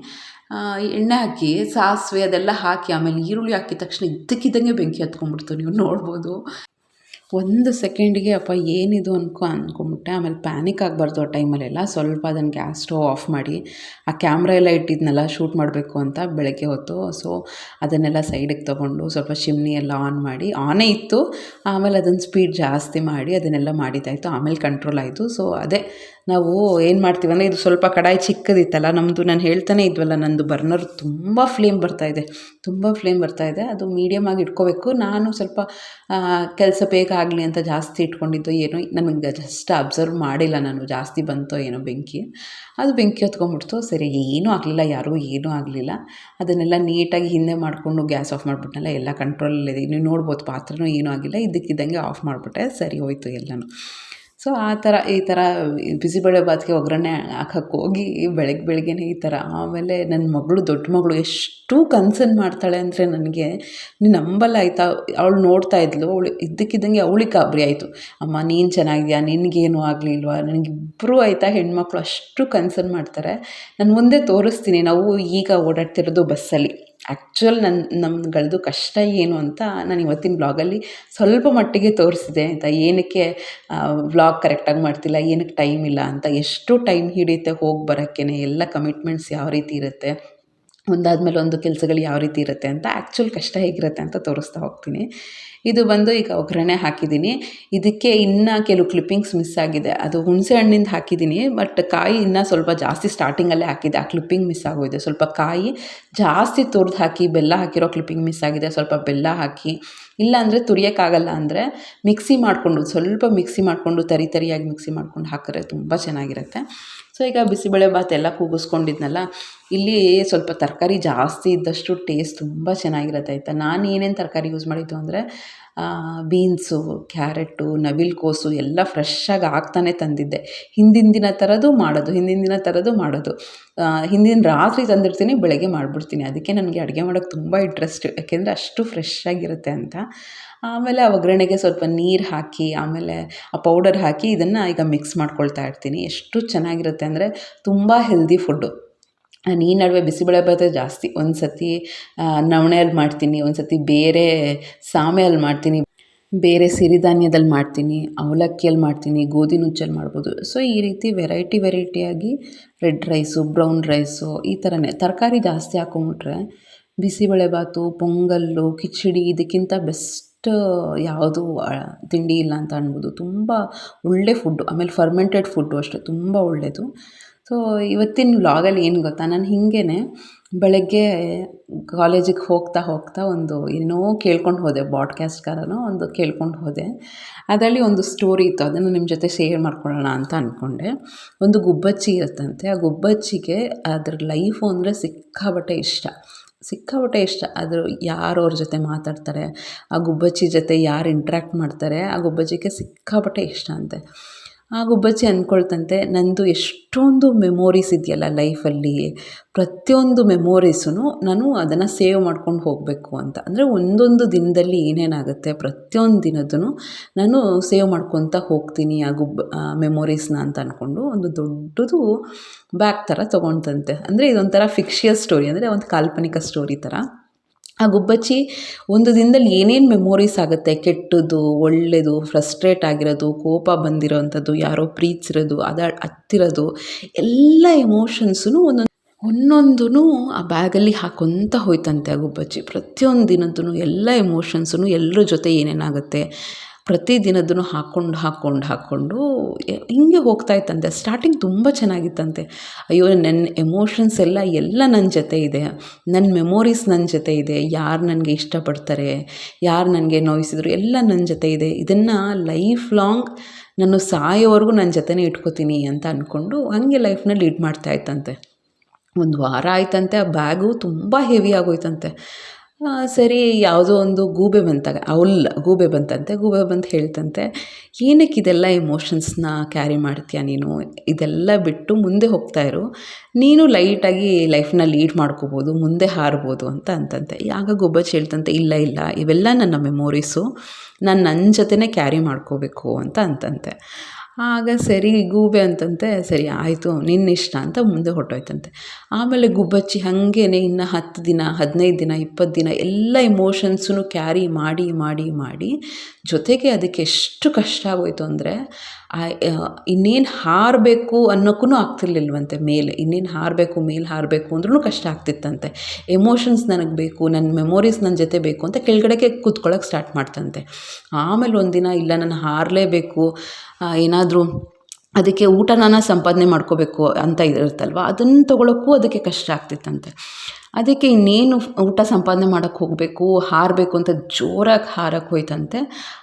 ಎಣ್ಣೆ ಹಾಕಿ, ಸಾಸಿವೆ ಅದೆಲ್ಲ ಹಾಕಿ, ಆಮೇಲೆ ಈರುಳ್ಳಿ ಹಾಕಿದ ತಕ್ಷಣ ಇದ್ದಕ್ಕಿದ್ದಂಗೆ ಬೆಂಕಿ ಹತ್ಕೊಂಡ್ಬಿಡ್ತು. ನೀವು ನೋಡ್ಬೋದು. ಒಂದು ಸೆಕೆಂಡಿಗೆ ಅಪ್ಪ ಏನಿದು ಅನ್ಕೊ ಅಂದ್ಕೊಂಬಿಟ್ಟೆ ಆಮೇಲೆ ಪ್ಯಾನಿಕ್ ಆಗಬಾರ್ದು ಆ ಟೈಮಲ್ಲೆಲ್ಲ ಸ್ವಲ್ಪ ಅದನ್ನು ಗ್ಯಾಸ್ ಸ್ಟವ್ ಆಫ್ ಮಾಡಿ, ಆ ಕ್ಯಾಮ್ರಾ ಎಲ್ಲ ಇಟ್ಟಿದ್ನಲ್ಲ ಶೂಟ್ ಮಾಡಬೇಕು ಅಂತ ಬೆಳಗ್ಗೆ ಹೊತ್ತು. ಸೊ ಅದನ್ನೆಲ್ಲ ಸೈಡಿಗೆ ತೊಗೊಂಡು ಸ್ವಲ್ಪ ಚಿಮ್ನಿ ಎಲ್ಲ ಆನ್ ಮಾಡಿ ಆನೇ ಇತ್ತು. ಆಮೇಲೆ ಅದನ್ನು ಸ್ಪೀಡ್ ಜಾಸ್ತಿ ಮಾಡಿ ಅದನ್ನೆಲ್ಲ ಮಾಡಿದ್ದಾಯಿತು. ಆಮೇಲೆ ಕಂಟ್ರೋಲ್ ಆಯಿತು. ಸೊ ಅದೇ ನಾವು ಏನು ಮಾಡ್ತೀವಿ ಅಂದರೆ ಇದು ಸ್ವಲ್ಪ ಕಡಾಯಿ ಚಿಕ್ಕದಿತ್ತಲ್ಲ ನಮ್ಮದು ನಾನು ಹೇಳ್ತಾನೆ ಇದ್ವಲ್ಲ ನನ್ನದು ಬರ್ನರ್ ತುಂಬ ಫ್ಲೇಮ್ ಬರ್ತಾಯಿದೆ ತುಂಬ ಫ್ಲೇಮ್ ಬರ್ತಾಯಿದೆ ಅದು ಮೀಡಿಯಮ್ ಆಗಿ ಇಟ್ಕೋಬೇಕು. ನಾನು ಸ್ವಲ್ಪ ಕೆಲಸ ಬೇಗ ಆಗಲಿ ಅಂತ ಜಾಸ್ತಿ ಇಟ್ಕೊಂಡಿದ್ದು ಏನೋ ನನಗೆ ಜಸ್ಟ್ ಅಬ್ಸರ್ವ್ ಮಾಡಿಲ್ಲ ನಾನು, ಜಾಸ್ತಿ ಬಂತೋ ಏನೋ ಬೆಂಕಿ. ಅದು ಬೆಂಕಿ ಹೊತ್ಕೊಂಡ್ಬಿಡ್ತು, ಸರಿ, ಏನೂ ಆಗಲಿಲ್ಲ, ಯಾರೂ ಏನೂ ಆಗಲಿಲ್ಲ. ಅದನ್ನೆಲ್ಲ ನೀಟಾಗಿ ಹಿಂದೆ ಮಾಡಿಕೊಂಡು ಗ್ಯಾಸ್ ಆಫ್ ಮಾಡಿಬಿಟ್ನಲ್ಲ, ಎಲ್ಲ ಕಂಟ್ರೋಲಲ್ಲಿದೆ ನೀವು ನೋಡ್ಬೋದು, ಪಾತ್ರೆನೂ ಏನೂ ಆಗಿಲ್ಲ, ಇದ್ದಕ್ಕಿದ್ದಂಗೆ ಆಫ್ ಮಾಡಿಬಿಟ್ಟೆ, ಸರಿ ಹೋಯಿತು ಎಲ್ಲನೂ. ಸೊ ಆ ಥರ ಈ ಥರ ಬಿಸಿಬೇಳೆ ಬಾತ್ಗೆ ಒಗ್ಗರಣೆ ಹಾಕಕ್ಕೆ ಹೋಗಿ ಬೆಳಗ್ಗೆ ಬೆಳಗ್ಗೆನೇ ಈ ಥರ. ಆಮೇಲೆ ನನ್ನ ಮಗಳು, ದೊಡ್ಡ ಮಗಳು ಎಷ್ಟು ಕನ್ಸರ್ನ್ ಮಾಡ್ತಾಳೆ ಅಂದರೆ ನನಗೆ ನೀನು ನಂಬಲ್ಲ ಆಯಿತಾ ಅವಳು ನೋಡ್ತಾ ಇದ್ಲು. ಅವಳು ಇದ್ದಕ್ಕಿದ್ದಂಗೆ ಅವಳಿಗೆ ಕಾಬರಿ ಆಯಿತು. ಅಮ್ಮ, ನೀನು ಚೆನ್ನಾಗಿದ್ಯಾ? ನಿನಗೇನು ಆಗಲಿಲ್ವಾ? ನನಗಿಬ್ಬರು ಆಯಿತಾ? ಹೆಣ್ಮಕ್ಳು ಅಷ್ಟು ಕನ್ಸರ್ನ್ ಮಾಡ್ತಾರೆ. ನಾನು ಮುಂದೆ ತೋರಿಸ್ತೀನಿ. ನಾವು ಈಗ ಓಡಾಡ್ತಿರೋದು ಬಸ್ಸಲ್ಲಿ. ಆ್ಯಕ್ಚುಯಲ್ ನನ್ನ ನಮ್ಗಳ್ದು ಕಷ್ಟ ಏನು ಅಂತ ನಾನು ಇವತ್ತಿನ ಬ್ಲಾಗಲ್ಲಿ ಸ್ವಲ್ಪ ಮಟ್ಟಿಗೆ ತೋರಿಸಿದೆ ಅಂತ ಏನಕ್ಕೆ ವ್ಲಾಗ್ ಕರೆಕ್ಟಾಗಿ ಮಾಡ್ತಿಲ್ಲ, ಏನಕ್ಕೆ ಟೈಮ್ ಇಲ್ಲ ಅಂತ, ಎಷ್ಟು ಟೈಮ್ ಹಿಡಿಯುತ್ತೆ ಹೋಗಿ ಬರೋಕ್ಕೆ ಎಲ್ಲ ಕಮಿಟ್ಮೆಂಟ್ಸ್ ಯಾವ ರೀತಿ ಇರುತ್ತೆ? ಒಂದಾದ್ಮೇಲೆ ಒಂದು ಕೆಲಸಗಳು ಯಾವ ರೀತಿ ಇರುತ್ತೆ ಅಂತ ಆ್ಯಕ್ಚುಲ್ ಕಷ್ಟ ಹೇಗಿರುತ್ತೆ ಅಂತ ತೋರಿಸ್ತಾ ಹೋಗ್ತೀನಿ. ಇದು ಬಂದು ಈಗ ಒಗ್ಗರಣೆ ಹಾಕಿದ್ದೀನಿ. ಇದಕ್ಕೆ ಇನ್ನೂ ಕೆಲವು ಕ್ಲಿಪ್ಪಿಂಗ್ಸ್ ಮಿಸ್ ಆಗಿದೆ. ಅದು ಹುಣಸೆ ಹಣ್ಣಿಂದ ಹಾಕಿದ್ದೀನಿ ಬಟ್ ಕಾಯಿ ಇನ್ನೂ ಸ್ವಲ್ಪ ಜಾಸ್ತಿ ಸ್ಟಾರ್ಟಿಂಗಲ್ಲೇ ಹಾಕಿದೆ. ಆ ಕ್ಲಿಪ್ಪಿಂಗ್ ಮಿಸ್ ಆಗೋಯಿದೆ ಸ್ವಲ್ಪ ಕಾಯಿ ಜಾಸ್ತಿ ತುರಿದು ಹಾಕಿ, ಬೆಲ್ಲ ಹಾಕಿರೋ ಕ್ಲಿಪ್ಪಿಂಗ್ ಮಿಸ್ ಆಗಿದೆ. ಸ್ವಲ್ಪ ಬೆಲ್ಲ ಹಾಕಿ, ಇಲ್ಲಾಂದರೆ ತುರಿಯೋಕ್ಕಾಗಲ್ಲ ಅಂದರೆ ಮಿಕ್ಸಿ ಮಾಡಿಕೊಂಡು, ಸ್ವಲ್ಪ ಮಿಕ್ಸಿ ಮಾಡಿಕೊಂಡು, ತರಿ ತರಿಯಾಗಿ ಮಿಕ್ಸಿ ಮಾಡ್ಕೊಂಡು ಹಾಕಿದ್ರೆ ತುಂಬ ಚೆನ್ನಾಗಿರುತ್ತೆ. ಸೊ ಈಗ ಬಿಸಿಬೇಳೆಭಾತ್ ಎಲ್ಲ ಕೂಗಿಸ್ಕೊಂಡಿದ್ನಲ್ಲ, ಇಲ್ಲಿ ಸ್ವಲ್ಪ ತರಕಾರಿ ಜಾಸ್ತಿ ಇದ್ದಷ್ಟು ಟೇಸ್ಟ್ ತುಂಬ ಚೆನ್ನಾಗಿರುತ್ತೆ ಆಯಿತಾ? ನಾನು ಏನೇನು ತರಕಾರಿ ಯೂಸ್ ಮಾಡಿದ್ದು ಅಂದರೆ ಬೀನ್ಸು, ಕ್ಯಾರೆಟು ನವಿಲುಕೋಸು ಎಲ್ಲ ಫ್ರೆಶ್ಶಾಗಿ ಆಗ್ತಾನೆ ತಂದಿದ್ದೆ. ಹಿಂದಿನ ದಿನ ತರೋದು ಮಾಡೋದು, ಹಿಂದಿನ ದಿನ ತರೋದು ಮಾಡೋದು. ಹಿಂದಿನ ರಾತ್ರಿ ತಂದಿರ್ತೀನಿ, ಬೆಳಗ್ಗೆ ಮಾಡಿಬಿಡ್ತೀನಿ. ಅದಕ್ಕೆ ನನಗೆ ಅಡುಗೆ ಮಾಡೋಕ್ಕೆ ತುಂಬ ಇಂಟ್ರೆಸ್ಟ್ ಯಾಕೆಂದರೆ ಅಷ್ಟು ಫ್ರೆಶ್ಶಾಗಿರುತ್ತೆ ಅಂತ. ಆಮೇಲೆ ಆ ಒಗ್ಗರಣೆಗೆ ಸ್ವಲ್ಪ ನೀರು ಹಾಕಿ, ಆಮೇಲೆ ಆ ಪೌಡರ್ ಹಾಕಿ ಇದನ್ನು ಈಗ ಮಿಕ್ಸ್ ಮಾಡ್ಕೊಳ್ತಾ ಇರ್ತೀನಿ. ಎಷ್ಟು ಚೆನ್ನಾಗಿರುತ್ತೆ ಅಂದರೆ ತುಂಬ ಹೆಲ್ದಿ ಫುಡ್ಡು ನಾನು ಈ ನಡುವೆ ಬಿಸಿಬೇಳೆಭಾತೆ ಜಾಸ್ತಿ ಒಂದು ಸತಿ ನವಣೆಯಲ್ಲಿ ಮಾಡ್ತೀನಿ ಒಂದು ಸತಿ ಬೇರೆ ಸಾಮೆಯಲ್ಲಿ ಮಾಡ್ತೀನಿ, ಬೇರೆ ಸಿರಿಧಾನ್ಯದಲ್ಲಿ ಮಾಡ್ತೀನಿ ಅವಲಕ್ಕಿಯಲ್ಲಿ ಮಾಡ್ತೀನಿ, ಗೋಧಿ ನುಚ್ಚಲ್ಲಿ ಮಾಡ್ಬೋದು. ಸೊ ಈ ರೀತಿ ವೆರೈಟಿ ವೆರೈಟಿಯಾಗಿ ರೆಡ್ ರೈಸು ಬ್ರೌನ್ ರೈಸು ಈ ಥರನೇ ತರಕಾರಿ ಜಾಸ್ತಿ ಹಾಕೊಂಬಿಟ್ರೆ ಬಿಸಿಬೇಳೆಭಾತು ಪೊಂಗಲ್ಲು ಕಿಚಡಿ ಇದಕ್ಕಿಂತ ಬೆಸ್ಟ್ ಯಾವುದು ತಿಂಡಿ ಇಲ್ಲ ಅಂತ ಅನ್ಬೋದು. ತುಂಬ ಒಳ್ಳೆ ಫುಡ್ಡು ಆಮೇಲೆ ಫರ್ಮೆಂಟೆಡ್ ಫುಡ್ಡು ಅಷ್ಟೇ, ತುಂಬ ಒಳ್ಳೆಯದು ಸೊ ಇವತ್ತಿನ ವ್ಲಾಗಲ್ಲಿ ಏನು ಗೊತ್ತಾ? ನಾನು ಹೀಗೇ ಬೆಳಗ್ಗೆ ಕಾಲೇಜಿಗೆ ಹೋಗ್ತಾ ಹೋಗ್ತಾ ಒಂದು ಏನೋ ಕೇಳ್ಕೊಂಡು ಹೋದೆ ಬಾಡ್ಕ್ಯಾಸ್ಟ್ಗಾರನೋ ಒಂದು ಕೇಳ್ಕೊಂಡು ಹೋದೆ. ಅದರಲ್ಲಿ ಒಂದು ಸ್ಟೋರಿ ಇತ್ತು, ಅದನ್ನು ನಿಮ್ಮ ಜೊತೆ ಶೇರ್ ಮಾಡ್ಕೊಳ್ಳೋಣ ಅಂತ ಅಂದ್ಕೊಂಡೆ ಒಂದು ಗುಬ್ಬಚ್ಚಿ ಇರುತ್ತಂತೆ, ಆ ಗುಬ್ಬಚ್ಚಿಗೆ ಅದ್ರ ಲೈಫು ಅಂದರೆ ಸಿಕ್ಕಾಬಟ್ಟೆ ಇಷ್ಟ. ಸಿಕ್ಕಾಪಟ್ಟೆ ಇಷ್ಟ. ಅದು ಯಾರವ್ರ ಜೊತೆ ಮಾತಾಡ್ತಾರೆ, ಆ ಗುಬ್ಬಚ್ಚಿ ಜೊತೆ ಯಾರು ಇಂಟ್ರ್ಯಾಕ್ಟ್ ಮಾಡ್ತಾರೆ, ಆ ಗುಬ್ಬಚ್ಚಿಗೆ ಸಿಕ್ಕಾಪಟ್ಟೆ ಇಷ್ಟ ಅಂತೆ. ಆ ಗುಬ್ಬಚ್ಚಿ ಅಂದ್ಕೊಳ್ತಂತೆ ನಂದು ಎಷ್ಟೊಂದು ಮೆಮೋರೀಸ್ ಇದೆಯಲ್ಲ ಲೈಫಲ್ಲಿ ಪ್ರತಿಯೊಂದು ಮೆಮೋರೀಸೂ ನಾನು ಅದನ್ನು ಸೇವ್ ಮಾಡ್ಕೊಂಡು ಹೋಗಬೇಕು ಅಂತ. ಅಂದರೆ ಒಂದೊಂದು ದಿನದಲ್ಲಿ ಏನೇನಾಗುತ್ತೆ ಪ್ರತಿಯೊಂದು ದಿನದೂ ನಾನು ಸೇವ್ ಮಾಡ್ಕೊತ ಹೋಗ್ತೀನಿ ಆ ಗುಬ್ಬ ಮೆಮೊರೀಸ್ನ ಅಂತ ಅಂದ್ಕೊಂಡು ಒಂದು ದೊಡ್ಡದು ಬ್ಯಾಗ್ ಥರ ತೊಗೊತಂತೆ. ಅಂದರೆ ಇದೊಂಥರ ಫಿಕ್ಷಿಯಸ್ ಸ್ಟೋರಿ ಅಂದರೆ ಒಂದು ಕಾಲ್ಪನಿಕ ಸ್ಟೋರಿ ಥರ ಆ ಗುಬ್ಬಚ್ಚಿ ಒಂದು ದಿನದಲ್ಲಿ ಏನೇನು ಮೆಮೊರೀಸ್ ಆಗುತ್ತೆ? ಕೆಟ್ಟದ್ದು ಒಳ್ಳೆಯದು ಫ್ರಸ್ಟ್ರೇಟ್ ಆಗಿರೋದು, ಕೋಪ ಬಂದಿರೋವಂಥದ್ದು ಯಾರೋ ಪ್ರೀತಿಸಿರೋದು, ಅದ ಹತ್ತಿರೋದು, ಎಲ್ಲ ಎಮೋಷನ್ಸೂ ಒಂದೊಂದು ಒಂದೊಂದೂ ಆ ಬ್ಯಾಗಲ್ಲಿ ಹಾಕೊತ ಹೋಯ್ತಂತೆ ಆ ಗುಬ್ಬಚ್ಚಿ. ಪ್ರತಿಯೊಂದು ದಿನದೂ ಎಲ್ಲ ಎಮೋಷನ್ಸೂ ಎಲ್ಲರ ಜೊತೆ ಏನೇನಾಗುತ್ತೆ? ಪ್ರತಿ ದಿನದೂ ಹಾಕ್ಕೊಂಡು ಹಾಕ್ಕೊಂಡು ಹಾಕ್ಕೊಂಡು ಹಿಂಗೆ ಹೋಗ್ತಾ ಇತ್ತಂತೆ. ಸ್ಟಾರ್ಟಿಂಗ್ ತುಂಬ ಚೆನ್ನಾಗಿತ್ತಂತೆ. ಅಯ್ಯೋ, ನನ್ನ ಎಮೋಷನ್ಸ್ ಎಲ್ಲ ಎಲ್ಲ ನನ್ನ ಜೊತೆ ಇದೆ. ನನ್ನ ಮೆಮೊರೀಸ್ ನನ್ನ ಜೊತೆ ಇದೆ. ಯಾರು ನನಗೆ ಇಷ್ಟಪಡ್ತಾರೆ? ಯಾರು ನನಗೆ ನೋಯಿಸಿದ್ರು? ಎಲ್ಲ ನನ್ನ ಜೊತೆ ಇದೆ. ಇದನ್ನು ಲೈಫ್ ಲಾಂಗ್ ನಾನು ಸಾಯೋವರೆಗೂ ನನ್ನ ಜೊತೆನೇ ಇಟ್ಕೋತೀನಿ ಅಂತ ಅಂದ್ಕೊಂಡು ಹಂಗೆ ಲೈಫ್ನ ಲೀಡ್ ಮಾಡ್ತಾ ಇತ್ತಂತೆ. ಒಂದು ವಾರ ಆಯ್ತಂತೆ. ಆ ಬ್ಯಾಗು ತುಂಬ ಹೆವಿ ಆಗೋಯ್ತಂತೆ. ಸರಿ, ಯಾವುದೋ ಒಂದು ಗೂಬೆ ಬಂತಾಗ ಅವಲ್ಲ ಗೂಬೆ ಬಂತಂತೆ, ಗೂಬೆ ಬಂದು ಹೇಳ್ತಂತೆ, ಏನಕ್ಕೆ ಇದೆಲ್ಲ ಎಮೋಷನ್ಸ್ನ ಕ್ಯಾರಿ ಮಾಡ್ತೀಯ ನೀನು? ಇದೆಲ್ಲ ಬಿಟ್ಟು ಮುಂದೆ ಹೋಗ್ತಾ ಇರು. ನೀನು ಲೈಟಾಗಿ ಲೈಫ್ನ ಲೀಡ್ ಮಾಡ್ಕೋಬೋದು, ಮುಂದೆ ಹಾರ್ಬೋದು ಅಂತ ಅಂತಂತೆ. ಆಗ ಗುಬ್ಬಚ್ಚಿ ಹೇಳ್ತಂತೆ, ಇಲ್ಲ ಇಲ್ಲ, ಇವೆಲ್ಲ ನನ್ನ ಮೆಮೊರೀಸು ನಾನು ನನ್ನ ಜೊತೆನೇ ಕ್ಯಾರಿ ಮಾಡ್ಕೋಬೇಕು ಅಂತ ಅಂತಂತೆ. ಆಗ ಸರಿ ಗೂಬೆ ಅಂತಂತೆ, ಸರಿ ಆಯಿತು, ನಿನ್ನ ಇಷ್ಟ ಅಂತ ಮುಂದೆ ಹೊರ್ಟೋಯ್ತಂತೆ. ಆಮೇಲೆ ಗುಬ್ಬಚ್ಚಿ ಹಾಗೇ ಇನ್ನು ಹತ್ತು ದಿನ, ಹದಿನೈದು ದಿನ, ಇಪ್ಪತ್ತು ದಿನ ಎಲ್ಲ ಇಮೋಷನ್ಸೂ ಕ್ಯಾರಿ ಮಾಡಿ ಮಾಡಿ ಮಾಡಿ ಜೊತೆಗೆ ಅದಕ್ಕೆ ಎಷ್ಟು ಕಷ್ಟ ಆಗೋಯ್ತು ಅಂದರೆ ಇನ್ನೇನು ಹಾರಬೇಕು ಅನ್ನೋಕ್ಕೂ ಆಗ್ತಿರ್ಲಿಲ್ವಂತೆ ಮೇಲೆ. ಇನ್ನೇನು ಹಾರಬೇಕು, ಮೇಲೆ ಹಾರಬೇಕು ಅಂದ್ರೂ ಕಷ್ಟ ಆಗ್ತಿತ್ತಂತೆ. ಎಮೋಷನ್ಸ್ ನನಗೆ ಬೇಕು ನನ್ನ ಮೆಮೊರೀಸ್ ನನ್ನ ಜೊತೆ ಬೇಕು ಅಂತ ಕೆಳಗಡೆಗೆ ಕೂತ್ಕೊಳ್ಳೋಕೆ ಸ್ಟಾರ್ಟ್ ಮಾಡ್ತಂತೆ. ಆಮೇಲೆ ಒಂದಿನ, ಇಲ್ಲ, ನಾನು ಹಾರಲೇಬೇಕು ಏನಾದರೂ ಅದಕ್ಕೆ ಊಟನ ಸಂಪಾದನೆ ಮಾಡ್ಕೋಬೇಕು ಅಂತ ಇರುತ್ತಲ್ವ? ಅದನ್ನು ತೊಗೊಳೋಕ್ಕೂ ಅದಕ್ಕೆ ಕಷ್ಟ ಆಗ್ತಿತ್ತಂತೆ. ಅದಕ್ಕೆ ಇನ್ನೇನು ಊಟ ಸಂಪಾದನೆ ಮಾಡೋಕ್ಕೆ ಹೋಗಬೇಕು, ಹಾರಬೇಕು ಅಂತ ಜೋರಾಗಿ ಹಾರಕ್ಕೆ ಹೋಯ್ತಂತೆ.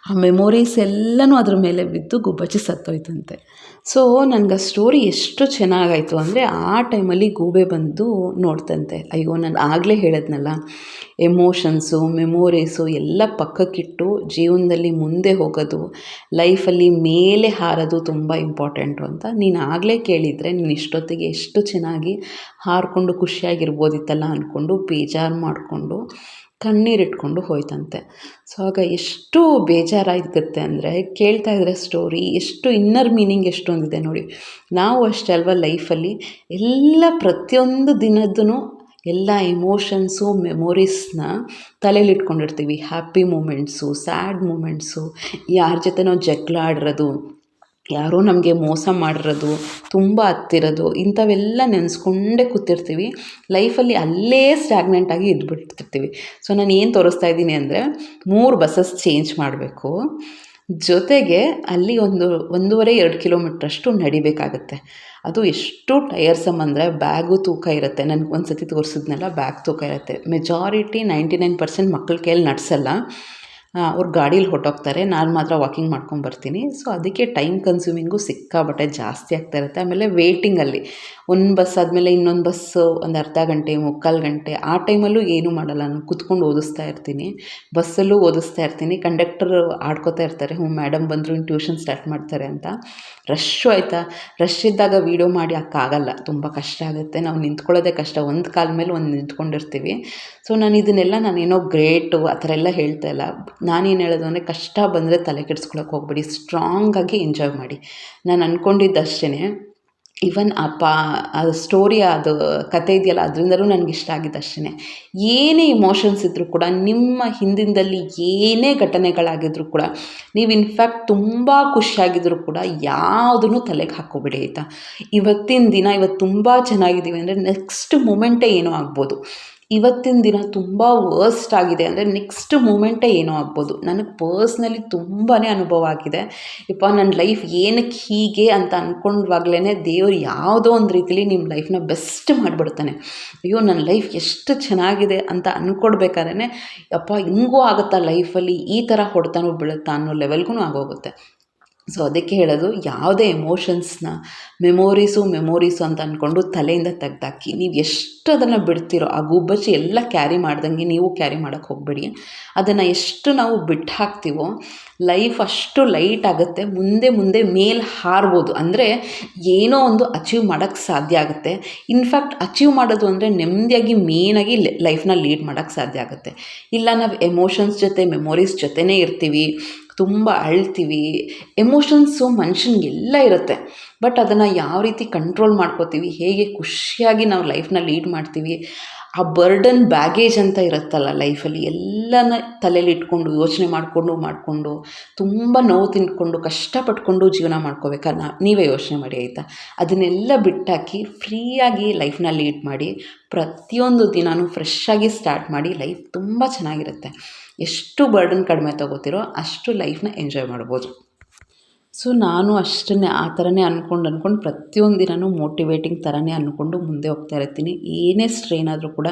ಆ ಮೆಮೊರೀಸ್ ಎಲ್ಲನೂ ಅದ್ರ ಮೇಲೆ ಬಿದ್ದು ಗುಬ್ಬಚ್ಚಿ ಸತ್ತೋಯ್ತಂತೆ. ಸೊ ನನಗೆ ಆ ಸ್ಟೋರಿ ಎಷ್ಟು ಚೆನ್ನಾಗಾಯಿತು ಅಂದರೆ ಆ ಟೈಮಲ್ಲಿ ಗೂಬೆ ಬಂದು ನೋಡ್ತಂತೆ. ಅಯ್ಯೋ, ನಾನು ಆಗಲೇ ಹೇಳಿದ್ನಲ್ಲ. ಎಮೋಷನ್ಸು ಮೆಮೊರೀಸು ಎಲ್ಲ ಪಕ್ಕಕ್ಕಿಟ್ಟು ಜೀವನದಲ್ಲಿ ಮುಂದೆ ಹೋಗೋದು ಲೈಫಲ್ಲಿ ಮೇಲೆ ಹಾರೋದು ತುಂಬ ಇಂಪಾರ್ಟೆಂಟು ಅಂತ ನೀನು ಆಗಲೇ ಕೇಳಿದರೆ ನೀನು ಇಷ್ಟೊತ್ತಿಗೆ ಎಷ್ಟು ಚೆನ್ನಾಗಿ ಹಾರಿಕೊಂಡು ಖುಷಿಯಾಗಿರ್ಬೋದಿತ್ತಲ್ಲ ಅಂದ್ಕೊಂಡು ಬೇಜಾರು ಮಾಡಿಕೊಂಡು ಕಣ್ಣೀರಿಟ್ಕೊಂಡು ಹೋಯ್ತಂತೆ. ಸೊ ಆಗ ಎಷ್ಟು ಬೇಜಾರಾಗುತ್ತೆ ಅಂದರೆ ಕೇಳ್ತಾ ಇದ್ರೆ ಸ್ಟೋರಿ ಎಷ್ಟು ಇನ್ನರ್ ಮೀನಿಂಗ್ ಎಷ್ಟೊಂದಿದೆ ನೋಡಿ. ನಾವು ಅಷ್ಟೇ ಅಲ್ವಾ ಲೈಫಲ್ಲಿ ಎಲ್ಲ ಪ್ರತಿಯೊಂದು ದಿನದ್ದೂ ಎಲ್ಲ ಇಮೋಷನ್ಸು ಮೆಮೊರೀಸ್ನ ತಲೆಯಲ್ಲಿ ಇಟ್ಕೊಂಡಿರ್ತೀವಿ. ಹ್ಯಾಪಿ ಮೂಮೆಂಟ್ಸು ಸ್ಯಾಡ್ ಮೂಮೆಂಟ್ಸು ಯಾರ ಜೊತೆ ನಾವು ಜಗಳ ಆಡಿರೋದು ಯಾರೋ ನಮಗೆ ಮೋಸ ಮಾಡಿರೋದು, ತುಂಬ ಹತ್ತಿರೋದು, ಇಂಥವೆಲ್ಲ ನೆನೆಸ್ಕೊಂಡೇ ಕೂತಿರ್ತೀವಿ. ಲೈಫಲ್ಲಿ ಅಲ್ಲೇ ಸ್ಟ್ಯಾಗ್ನೆಂಟ್ ಆಗಿ ಇದ್ಬಿಟ್ಟಿರ್ತೀವಿ ಸೊ ನಾನು ಏನು ತೋರಿಸ್ತಾ ಇದ್ದೀನಿ ಅಂದರೆ, ಮೂರು ಬಸ್ಸಸ್ ಚೇಂಜ್ ಮಾಡಬೇಕು. ಜೊತೆಗೆ ಅಲ್ಲಿ ಒಂದು, ಒಂದೂವರೆ, ಎರಡು ಕಿಲೋಮೀಟ್ರಷ್ಟು ನಡಿಬೇಕಾಗತ್ತೆ. ಅದು ಎಷ್ಟು ಟಯರ್ಸಮ್ ಅಂದರೆ ಬ್ಯಾಗು ತೂಕ ಇರುತ್ತೆ. ನನಗೆ ಒಂದು ಸತಿ ತೋರಿಸಿದ್ನಲ್ಲ ಬ್ಯಾಗ್ ತೂಕ ಇರುತ್ತೆ. ಮೆಜಾರಿಟಿ ನೈಂಟಿ ನೈನ್ ಪರ್ಸೆಂಟ್ ಮಕ್ಕಳ ಕೈಯಲ್ಲಿ ನಡೆಸಲ್ಲ. ಅವ್ರು ಗಾಡೀಲಿ ಹೊರ್ಟೋಗ್ತಾರೆ. ನಾನು ಮಾತ್ರ ವಾಕಿಂಗ್ ಮಾಡ್ಕೊಂಡು ಬರ್ತೀನಿ. ಸೊ ಅದಕ್ಕೆ ಟೈಮ್ ಕನ್ಸ್ಯೂಮಿಂಗು ಸಿಕ್ಕಾಪಟ್ಟೆ ಜಾಸ್ತಿ ಆಗ್ತಾ ಇರುತ್ತೆ. ಆಮೇಲೆ ವೇಟಿಂಗಲ್ಲಿ ಒಂದು ಬಸ್ ಆದಮೇಲೆ ಇನ್ನೊಂದು ಬಸ್ಸು ಒಂದು ಅರ್ಧ ಗಂಟೆ, ಮುಕ್ಕಾಲು ಗಂಟೆ, ಆ ಟೈಮಲ್ಲೂ ಏನೂ ಮಾಡಲ್ಲ. ನಾನು ಕುತ್ಕೊಂಡು ಓದಿಸ್ತಾ ಇರ್ತೀನಿ. ಬಸ್ಸಲ್ಲೂ ಓದಿಸ್ತಾ ಇರ್ತೀನಿ. ಕಂಡಕ್ಟರ್ ಆಡ್ಕೋತಾ ಇರ್ತಾರೆ. ಹ್ಞೂ ಮೇಡಮ್ ಬಂದರು ಟ್ಯೂಷನ್ ಸ್ಟಾರ್ಟ್ ಮಾಡ್ತಾರೆ ಅಂತ. ರಶ್ಶು ಆಯಿತಾ? ರಶ್ ಇದ್ದಾಗ ವೀಡಿಯೋ ಮಾಡಿ ಹಾಕಾಗಲ್ಲ. ತುಂಬ ಕಷ್ಟ ಆಗುತ್ತೆ. ನಾವು ನಿಂತ್ಕೊಳ್ಳೋದೇ ಕಷ್ಟ. ಒಂದು ಕಾಲ ಮೇಲೆ ಒಂದು ನಿಂತ್ಕೊಂಡಿರ್ತೀವಿ. ಸೊ ನಾನು ಇದನ್ನೆಲ್ಲ ನಾನೇನೋ ಗ್ರೇಟು ಆ ಥರ ಎಲ್ಲ ಹೇಳ್ತಾ ಇಲ್ಲ. ನಾನೇನು ಹೇಳೋದು ಅಂದರೆ ಕಷ್ಟ ಬಂದರೆ ತಲೆ ಕೆಡಿಸ್ಕೊಳಕ್ಕೆ ಹೋಗ್ಬೇಡಿ ಸ್ಟ್ರಾಂಗಾಗಿ ಎಂಜಾಯ್ ಮಾಡಿ. ನಾನು ಅಂದ್ಕೊಂಡಿದ್ದು ಅಷ್ಟೇ ಇವನ್ ಆ ಅದು ಸ್ಟೋರಿ ಅದು ಕತೆ ಇದೆಯಲ್ಲ, ಅದರಿಂದಲೂ ನನಗೆ ಇಷ್ಟ ಆಗಿದ್ದು ಅಷ್ಟೇ ಏನೇ ಇಮೋಷನ್ಸ್ ಇದ್ದರೂ ಕೂಡ, ನಿಮ್ಮ ಹಿಂದಿನದಲ್ಲಿ ಏನೇ ಘಟನೆಗಳಾಗಿದ್ದರೂ ಕೂಡ, ನೀವು ಇನ್ಫ್ಯಾಕ್ಟ್ ತುಂಬ ಖುಷಿಯಾಗಿದ್ದರೂ ಕೂಡ ಯಾವುದನ್ನು ತಲೆಗೆ ಹಾಕೋಬೇಡಿ, ಆಯಿತಾ? ಇವತ್ತಿನ ದಿನ, ಇವತ್ತು ತುಂಬ ಚೆನ್ನಾಗಿದ್ದೀವಿ ಅಂದರೆ ನೆಕ್ಸ್ಟ್ ಮೂಮೆಂಟೇ ಏನೋ ಆಗ್ಬೋದು. ಇವತ್ತಿನ ದಿನ ತುಂಬ ವರ್ಸ್ಟ್ ಆಗಿದೆ. ಅಂದರೆ ನೆಕ್ಸ್ಟ್ ಮೂಮೆಂಟೇ ಏನೋ ಆಗ್ಬೋದು. ನನಗೆ ಪರ್ಸ್ನಲಿ ತುಂಬಾ ಅನುಭವ ಆಗಿದೆ. ಯಪ್ಪ ನನ್ನ ಲೈಫ್ ಏನಕ್ಕೆ ಹೀಗೆ ಅಂತ ಅಂದ್ಕೊಂಡ್ವಾಗ್ಲೇ ದೇವರು ಯಾವುದೋ ಒಂದು ರೀತಿಲಿ ನಿಮ್ಮ ಲೈಫ್ನ ಬೆಸ್ಟ್ ಮಾಡಿಬಿಡ್ತಾನೆ. ಅಯ್ಯೋ ನನ್ನ ಲೈಫ್ ಎಷ್ಟು ಚೆನ್ನಾಗಿದೆ ಅಂತ ಅಂದ್ಕೊಡ್ಬೇಕಾದ್ರೆ ಅಪ್ಪ ಹಿಂಗೂ ಆಗುತ್ತಾ ಲೈಫಲ್ಲಿ ಈ ಥರ ಹೊಡೆತನೂ ಬೀಳುತ್ತಾ ಅನ್ನೋ ಲೆವೆಲ್ಗೂ ಆಗೋಗುತ್ತೆ. ಸೊ ಅದಕ್ಕೆ ಹೇಳೋದು ಯಾವುದೇ ಎಮೋಷನ್ಸ್ನ ಮೆಮೊರೀಸು ಮೆಮೊರೀಸು ಅಂತ ಅಂದ್ಕೊಂಡು ತಲೆಯಿಂದ ತೆಗ್ದಾಕಿ, ನೀವು ಎಷ್ಟು ಅದನ್ನು ಬಿಡ್ತೀರೋ, ಆ ಗುಬ್ಬಚ್ಚಿ ಎಲ್ಲ ಕ್ಯಾರಿ ಮಾಡ್ದಂಗೆ ನೀವು ಕ್ಯಾರಿ ಮಾಡೋಕ್ಕೆ ಹೋಗಬೇಡಿ. ಅದನ್ನು ಎಷ್ಟು ನಾವು ಬಿಟ್ಟು ಹಾಕ್ತೀವೋ ಲೈಫ್ ಅಷ್ಟು ಲೈಟ್ ಆಗುತ್ತೆ, ಮುಂದೆ ಮುಂದೆ ಮೇಲೆ ಹಾರ್ಬೋದು. ಅಂದರೆ ಏನೋ ಒಂದು ಅಚೀವ್ ಮಾಡೋಕ್ಕೆ ಸಾಧ್ಯ ಆಗುತ್ತೆ. ಇನ್ಫ್ಯಾಕ್ಟ್ ಅಚೀವ್ ಮಾಡೋದು ಅಂದರೆ ನೆಮ್ಮದಿಯಾಗಿ ಮೇನಾಗಿ ಲೈಫ್ನ ಲೀಡ್ ಮಾಡೋಕ್ಕೆ ಸಾಧ್ಯ ಆಗುತ್ತೆ. ಇಲ್ಲ, ನಾವು ಎಮೋಷನ್ಸ್ ಜೊತೆ ಮೆಮೊರೀಸ್ ಜೊತೆನೇ ಇರ್ತೀವಿ. ತುಂಬ ಅಳ್ತೀವಿ. ಎಮೋಷನ್ಸು ಮನುಷ್ಯನಿಗೆಲ್ಲ ಇರುತ್ತೆ. ಬಟ್ ಅದನ್ನು ಯಾವ ರೀತಿ ಕಂಟ್ರೋಲ್ ಮಾಡ್ಕೋತೀವಿ, ಹೇಗೆ ಖುಷಿಯಾಗಿ ನಾವು ಲೈಫ್ನ ಲೀಡ್ ಮಾಡ್ತೀವಿ, ಆ ಬರ್ಡನ್ ಬ್ಯಾಗೇಜ್ ಅಂತ ಇರುತ್ತಲ್ಲ ಲೈಫಲ್ಲಿ ಎಲ್ಲನ ತಲೆಯಲ್ಲಿ ಇಟ್ಕೊಂಡು, ಯೋಚನೆ ಮಾಡಿಕೊಂಡು ಮಾಡಿಕೊಂಡು, ತುಂಬ ನೋವು ತಿಂದ್ಕೊಂಡು ಕಷ್ಟಪಟ್ಕೊಂಡು ಜೀವನ ಮಾಡ್ಕೋಬೇಕಾ? ನಾ, ನೀವೇ ಯೋಚನೆ ಮಾಡಿ ಆಯಿತಾ? ಅದನ್ನೆಲ್ಲ ಬಿಟ್ಟಾಕಿ ಫ್ರೀಯಾಗಿ ಲೈಫ್ನ ಲೀಡ್ ಮಾಡಿ, ಪ್ರತಿಯೊಂದು ದಿನವೂ ಫ್ರೆಶ್ಶಾಗಿ ಸ್ಟಾರ್ಟ್ ಮಾಡಿ ಲೈಫ್ ತುಂಬ ಚೆನ್ನಾಗಿರುತ್ತೆ. ಎಷ್ಟು ಬರ್ಡನ್ ಕಡಿಮೆ ತಗೋತಿರೋ ಅಷ್ಟು ಲೈಫ್ನ ಎಂಜಾಯ್ ಮಾಡ್ಬೋದು. ಸೊ ನಾನು ಅಷ್ಟನ್ನೇ, ಆ ಥರನೇ ಅಂದ್ಕೊಂಡು ಅಂದ್ಕೊಂಡು ಪ್ರತಿಯೊಂದು ದಿನವೂ ಮೋಟಿವೇಟಿಂಗ್ ಥರನೇ ಅಂದ್ಕೊಂಡು ಮುಂದೆ ಹೋಗ್ತಾ ಇರ್ತೀನಿ. ಏನೇ ಸ್ಟ್ರೈನ್ ಆದರೂ ಕೂಡ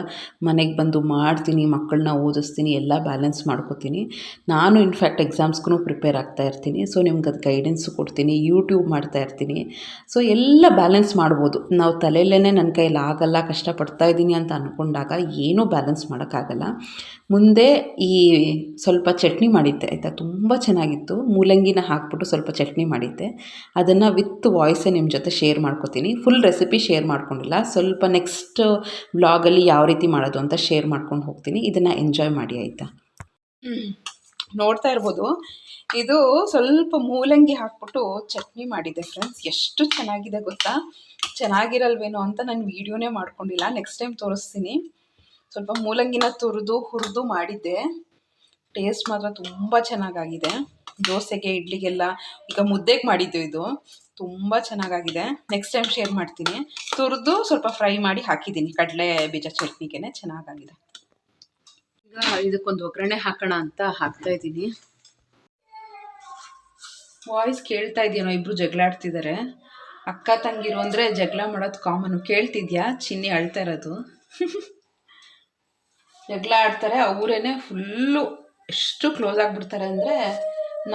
ಮನೆಗೆ ಬಂದು ಮಾಡ್ತೀನಿ ಮಕ್ಕಳನ್ನ ಓದಿಸ್ತೀನಿ, ಎಲ್ಲ ಬ್ಯಾಲೆನ್ಸ್ ಮಾಡ್ಕೋತೀನಿ. ನಾನು ಇನ್ಫ್ಯಾಕ್ಟ್ ಎಕ್ಸಾಮ್ಸ್ಗೂ ಪ್ರಿಪೇರ್ ಆಗ್ತಾ ಇರ್ತೀನಿ. ಸೊ ನಿಮ್ಗೆ ಅದು ಗೈಡೆನ್ಸು ಕೊಡ್ತೀನಿ ಯೂಟ್ಯೂಬ್ ಮಾಡ್ತಾ ಇರ್ತೀನಿ. ಸೊ ಎಲ್ಲ ಬ್ಯಾಲೆನ್ಸ್ ಮಾಡ್ಬೋದು. ನಾವು ತಲೆಯಲ್ಲೇ ನನ್ನ ಕೈಯಲ್ಲಿ ಆಗಲ್ಲ, ಕಷ್ಟಪಡ್ತಾ ಇದ್ದೀನಿ ಅಂತ ಅಂದ್ಕೊಂಡಾಗ ಏನೂ ಬ್ಯಾಲೆನ್ಸ್ ಮಾಡೋಕ್ಕಾಗಲ್ಲ ಮುಂದೆ ಈ ಸ್ವಲ್ಪ ಚಟ್ನಿ ಮಾಡಿದ್ದೆ, ಆಯಿತಾ? ತುಂಬ ಚೆನ್ನಾಗಿತ್ತು. ಮೂಲಂಗಿನ ಹಾಕ್ಬಿಟ್ಟು ಸ್ವಲ್ಪ ಚಟ್ನಿ ಮಾಡಿದ್ದೆ. ಅದನ್ನು ವಿತ್ ವಾಯ್ಸೇ ನಿಮ್ಮ ಜೊತೆ ಶೇರ್ ಮಾಡ್ಕೋತೀನಿ. ಫುಲ್ ರೆಸಿಪಿ ಶೇರ್ ಮಾಡ್ಕೊಂಡಿಲ್ಲ. ಸ್ವಲ್ಪ ನೆಕ್ಸ್ಟ್ ಬ್ಲಾಗಲ್ಲಿ ಯಾವ ರೀತಿ ಮಾಡೋದು ಅಂತ ಶೇರ್ ಮಾಡ್ಕೊಂಡು ಹೋಗ್ತೀನಿ. ಇದನ್ನು ಎಂಜಾಯ್ ಮಾಡಿ, ಆಯಿತಾ? ನೋಡ್ತಾ ಇರ್ಬೋದು. ಇದು ಸ್ವಲ್ಪ ಮೂಲಂಗಿ ಹಾಕ್ಬಿಟ್ಟು ಚಟ್ನಿ ಮಾಡಿದೆ ಫ್ರೆಂಡ್ಸ್ ಎಷ್ಟು ಚೆನ್ನಾಗಿದೆ ಗೊತ್ತಾ? ಚೆನ್ನಾಗಿರಲ್ವೇನೋ ಅಂತ ನಾನು ವೀಡಿಯೋನೇ ಮಾಡ್ಕೊಂಡಿಲ್ಲ. ನೆಕ್ಸ್ಟ್ ಟೈಮ್ ತೋರಿಸ್ತೀನಿ. ಸ್ವಲ್ಪ ಮೂಲಂಗಿನ ತುರಿದು ಹುರಿದು ಮಾಡಿದ್ದೆ. ಟೇಸ್ಟ್ ಮಾತ್ರ ತುಂಬ ಚೆನ್ನಾಗಾಗಿದೆ. ದೋಸೆಗೆ, ಇಡ್ಲಿಗೆಲ್ಲ ಈಗ ಮುದ್ದೆಗೆ ಮಾಡಿದ್ದು ಇದು. ತುಂಬ ಚೆನ್ನಾಗಾಗಿದೆ. ನೆಕ್ಸ್ಟ್ ಟೈಮ್ ಶೇರ್ ಮಾಡ್ತೀನಿ. ತುರಿದು ಸ್ವಲ್ಪ ಫ್ರೈ ಮಾಡಿ ಹಾಕಿದ್ದೀನಿ. ಕಡಲೆ ಬೀಜ ಚಟ್ನಿಗೆ ಚೆನ್ನಾಗಾಗಿದೆ. ಈಗ ಇದಕ್ಕೊಂದು ಒಗ್ಗರಣೆ ಹಾಕೋಣ ಅಂತ ಹಾಕ್ತಾ ಇದ್ದೀನಿ. ವಾಯ್ಸ್ ಕೇಳ್ತಾ ಇದೆಯೇನೋ, ಇಬ್ರು ಜಗಳ ಆಡ್ತಿದ್ದಾರೆ ಅಕ್ಕ ತಂಗಿರು ಅಂದರೆ ಜಗಳ ಮಾಡೋದು ಕಾಮನು ಕೇಳ್ತಿದ್ಯಾ? ಚಿನ್ನಿ ಅಳ್ತಾ ಇರೋದು. ಜಗಳ ಆಡ್ತಾರೆ ಅವರೇನೆ ಫುಲ್ಲು ಎಷ್ಟು ಕ್ಲೋಸ್ ಆಗಿಬಿಡ್ತಾರೆ ಅಂದರೆ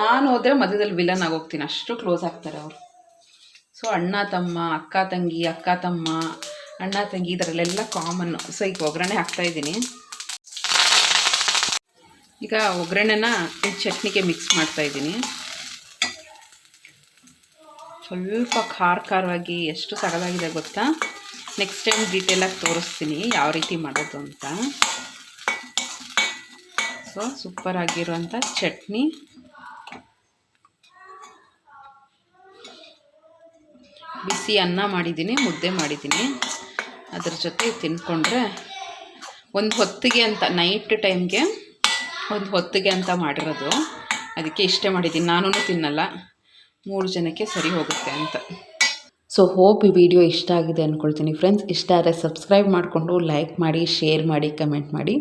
ನಾನು ಹೋದರೆ ಮಧ್ಯದಲ್ಲಿ ವಿಲನ್ ಆಗೋಗ್ತೀನಿ. ಅಷ್ಟು ಕ್ಲೋಸ್ ಆಗ್ತಾರೆ ಅವರು. ಸೊ ಅಣ್ಣ, ತಮ್ಮ, ಅಕ್ಕ, ತಂಗಿ, ಅಕ್ಕ, ತಮ್ಮ, ಅಣ್ಣ, ತಂಗಿ ಇದರಲ್ಲೆಲ್ಲ ಕಾಮನ್ನು ಸೊ ಈಗ ಒಗ್ಗರಣೆ ಹಾಕ್ತಾ ಇದ್ದೀನಿ. ಈಗ ಒಗ್ಗರಣೆನ ಈ ಚಟ್ನಿಗೆ ಮಿಕ್ಸ್ ಮಾಡ್ತಾ ಇದ್ದೀನಿ. ಸ್ವಲ್ಪ ಖಾರ ಖಾರವಾಗಿ ಎಷ್ಟು ಸಗದಾಗಿದೆ ಗೊತ್ತಾ? ನೆಕ್ಸ್ಟ್ ಟೈಮ್ ಡೀಟೇಲಾಗಿ ತೋರಿಸ್ತೀನಿ ಯಾವ ರೀತಿ ಮಾಡೋದು ಅಂತ. ಸೊ ಸೂಪರ್ ಆಗಿರುವಂಥ ಚಟ್ನಿ. ಬಿಸಿ ಅನ್ನ ಮಾಡಿದ್ದೀನಿ, ಮುದ್ದೆ ಮಾಡಿದ್ದೀನಿ. ಅದ್ರ ಜೊತೆ ತಿನ್ಕೊಂಡ್ರೆ ಒಂದು ಹೊತ್ತಿಗೆ ಅಂತ ನೈಟ್ ಟೈಮ್ಗೆ ಒಂದು ಹೊತ್ತಿಗೆ ಅಂತ ಮಾಡಿರೋದು. ಅದಕ್ಕೆ ಇಷ್ಟೇ ಮಾಡಿದ್ದೀನಿ. ನಾನು ತಿನ್ನಲ್ಲ. ಮೂರು ಜನಕ್ಕೆ ಸರಿ ಹೋಗುತ್ತೆ ಅಂತ. ಸೊ ಹೋಪ್ ಈ ವಿಡಿಯೋ ಇಷ್ಟ ಆಗಿದೆ ಅಂದ್ಕೊಳ್ತೀನಿ ಫ್ರೆಂಡ್ಸ್ ಇಷ್ಟ ಆದರೆ ಸಬ್ಸ್ಕ್ರೈಬ್ ಮಾಡಿಕೊಂಡು ಲೈಕ್ ಮಾಡಿ ಶೇರ್ ಮಾಡಿ ಕಮೆಂಟ್ ಮಾಡಿ.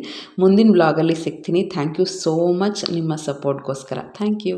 ಮುಂದಿನ ಬ್ಲಾಗಲ್ಲಿ ಸಿಗ್ತೀನಿ. ಥ್ಯಾಂಕ್ ಯು ಸೋ ಮಚ್ ನಿಮ್ಮ ಸಪೋರ್ಟ್ಗೋಸ್ಕರ ಥ್ಯಾಂಕ್ ಯು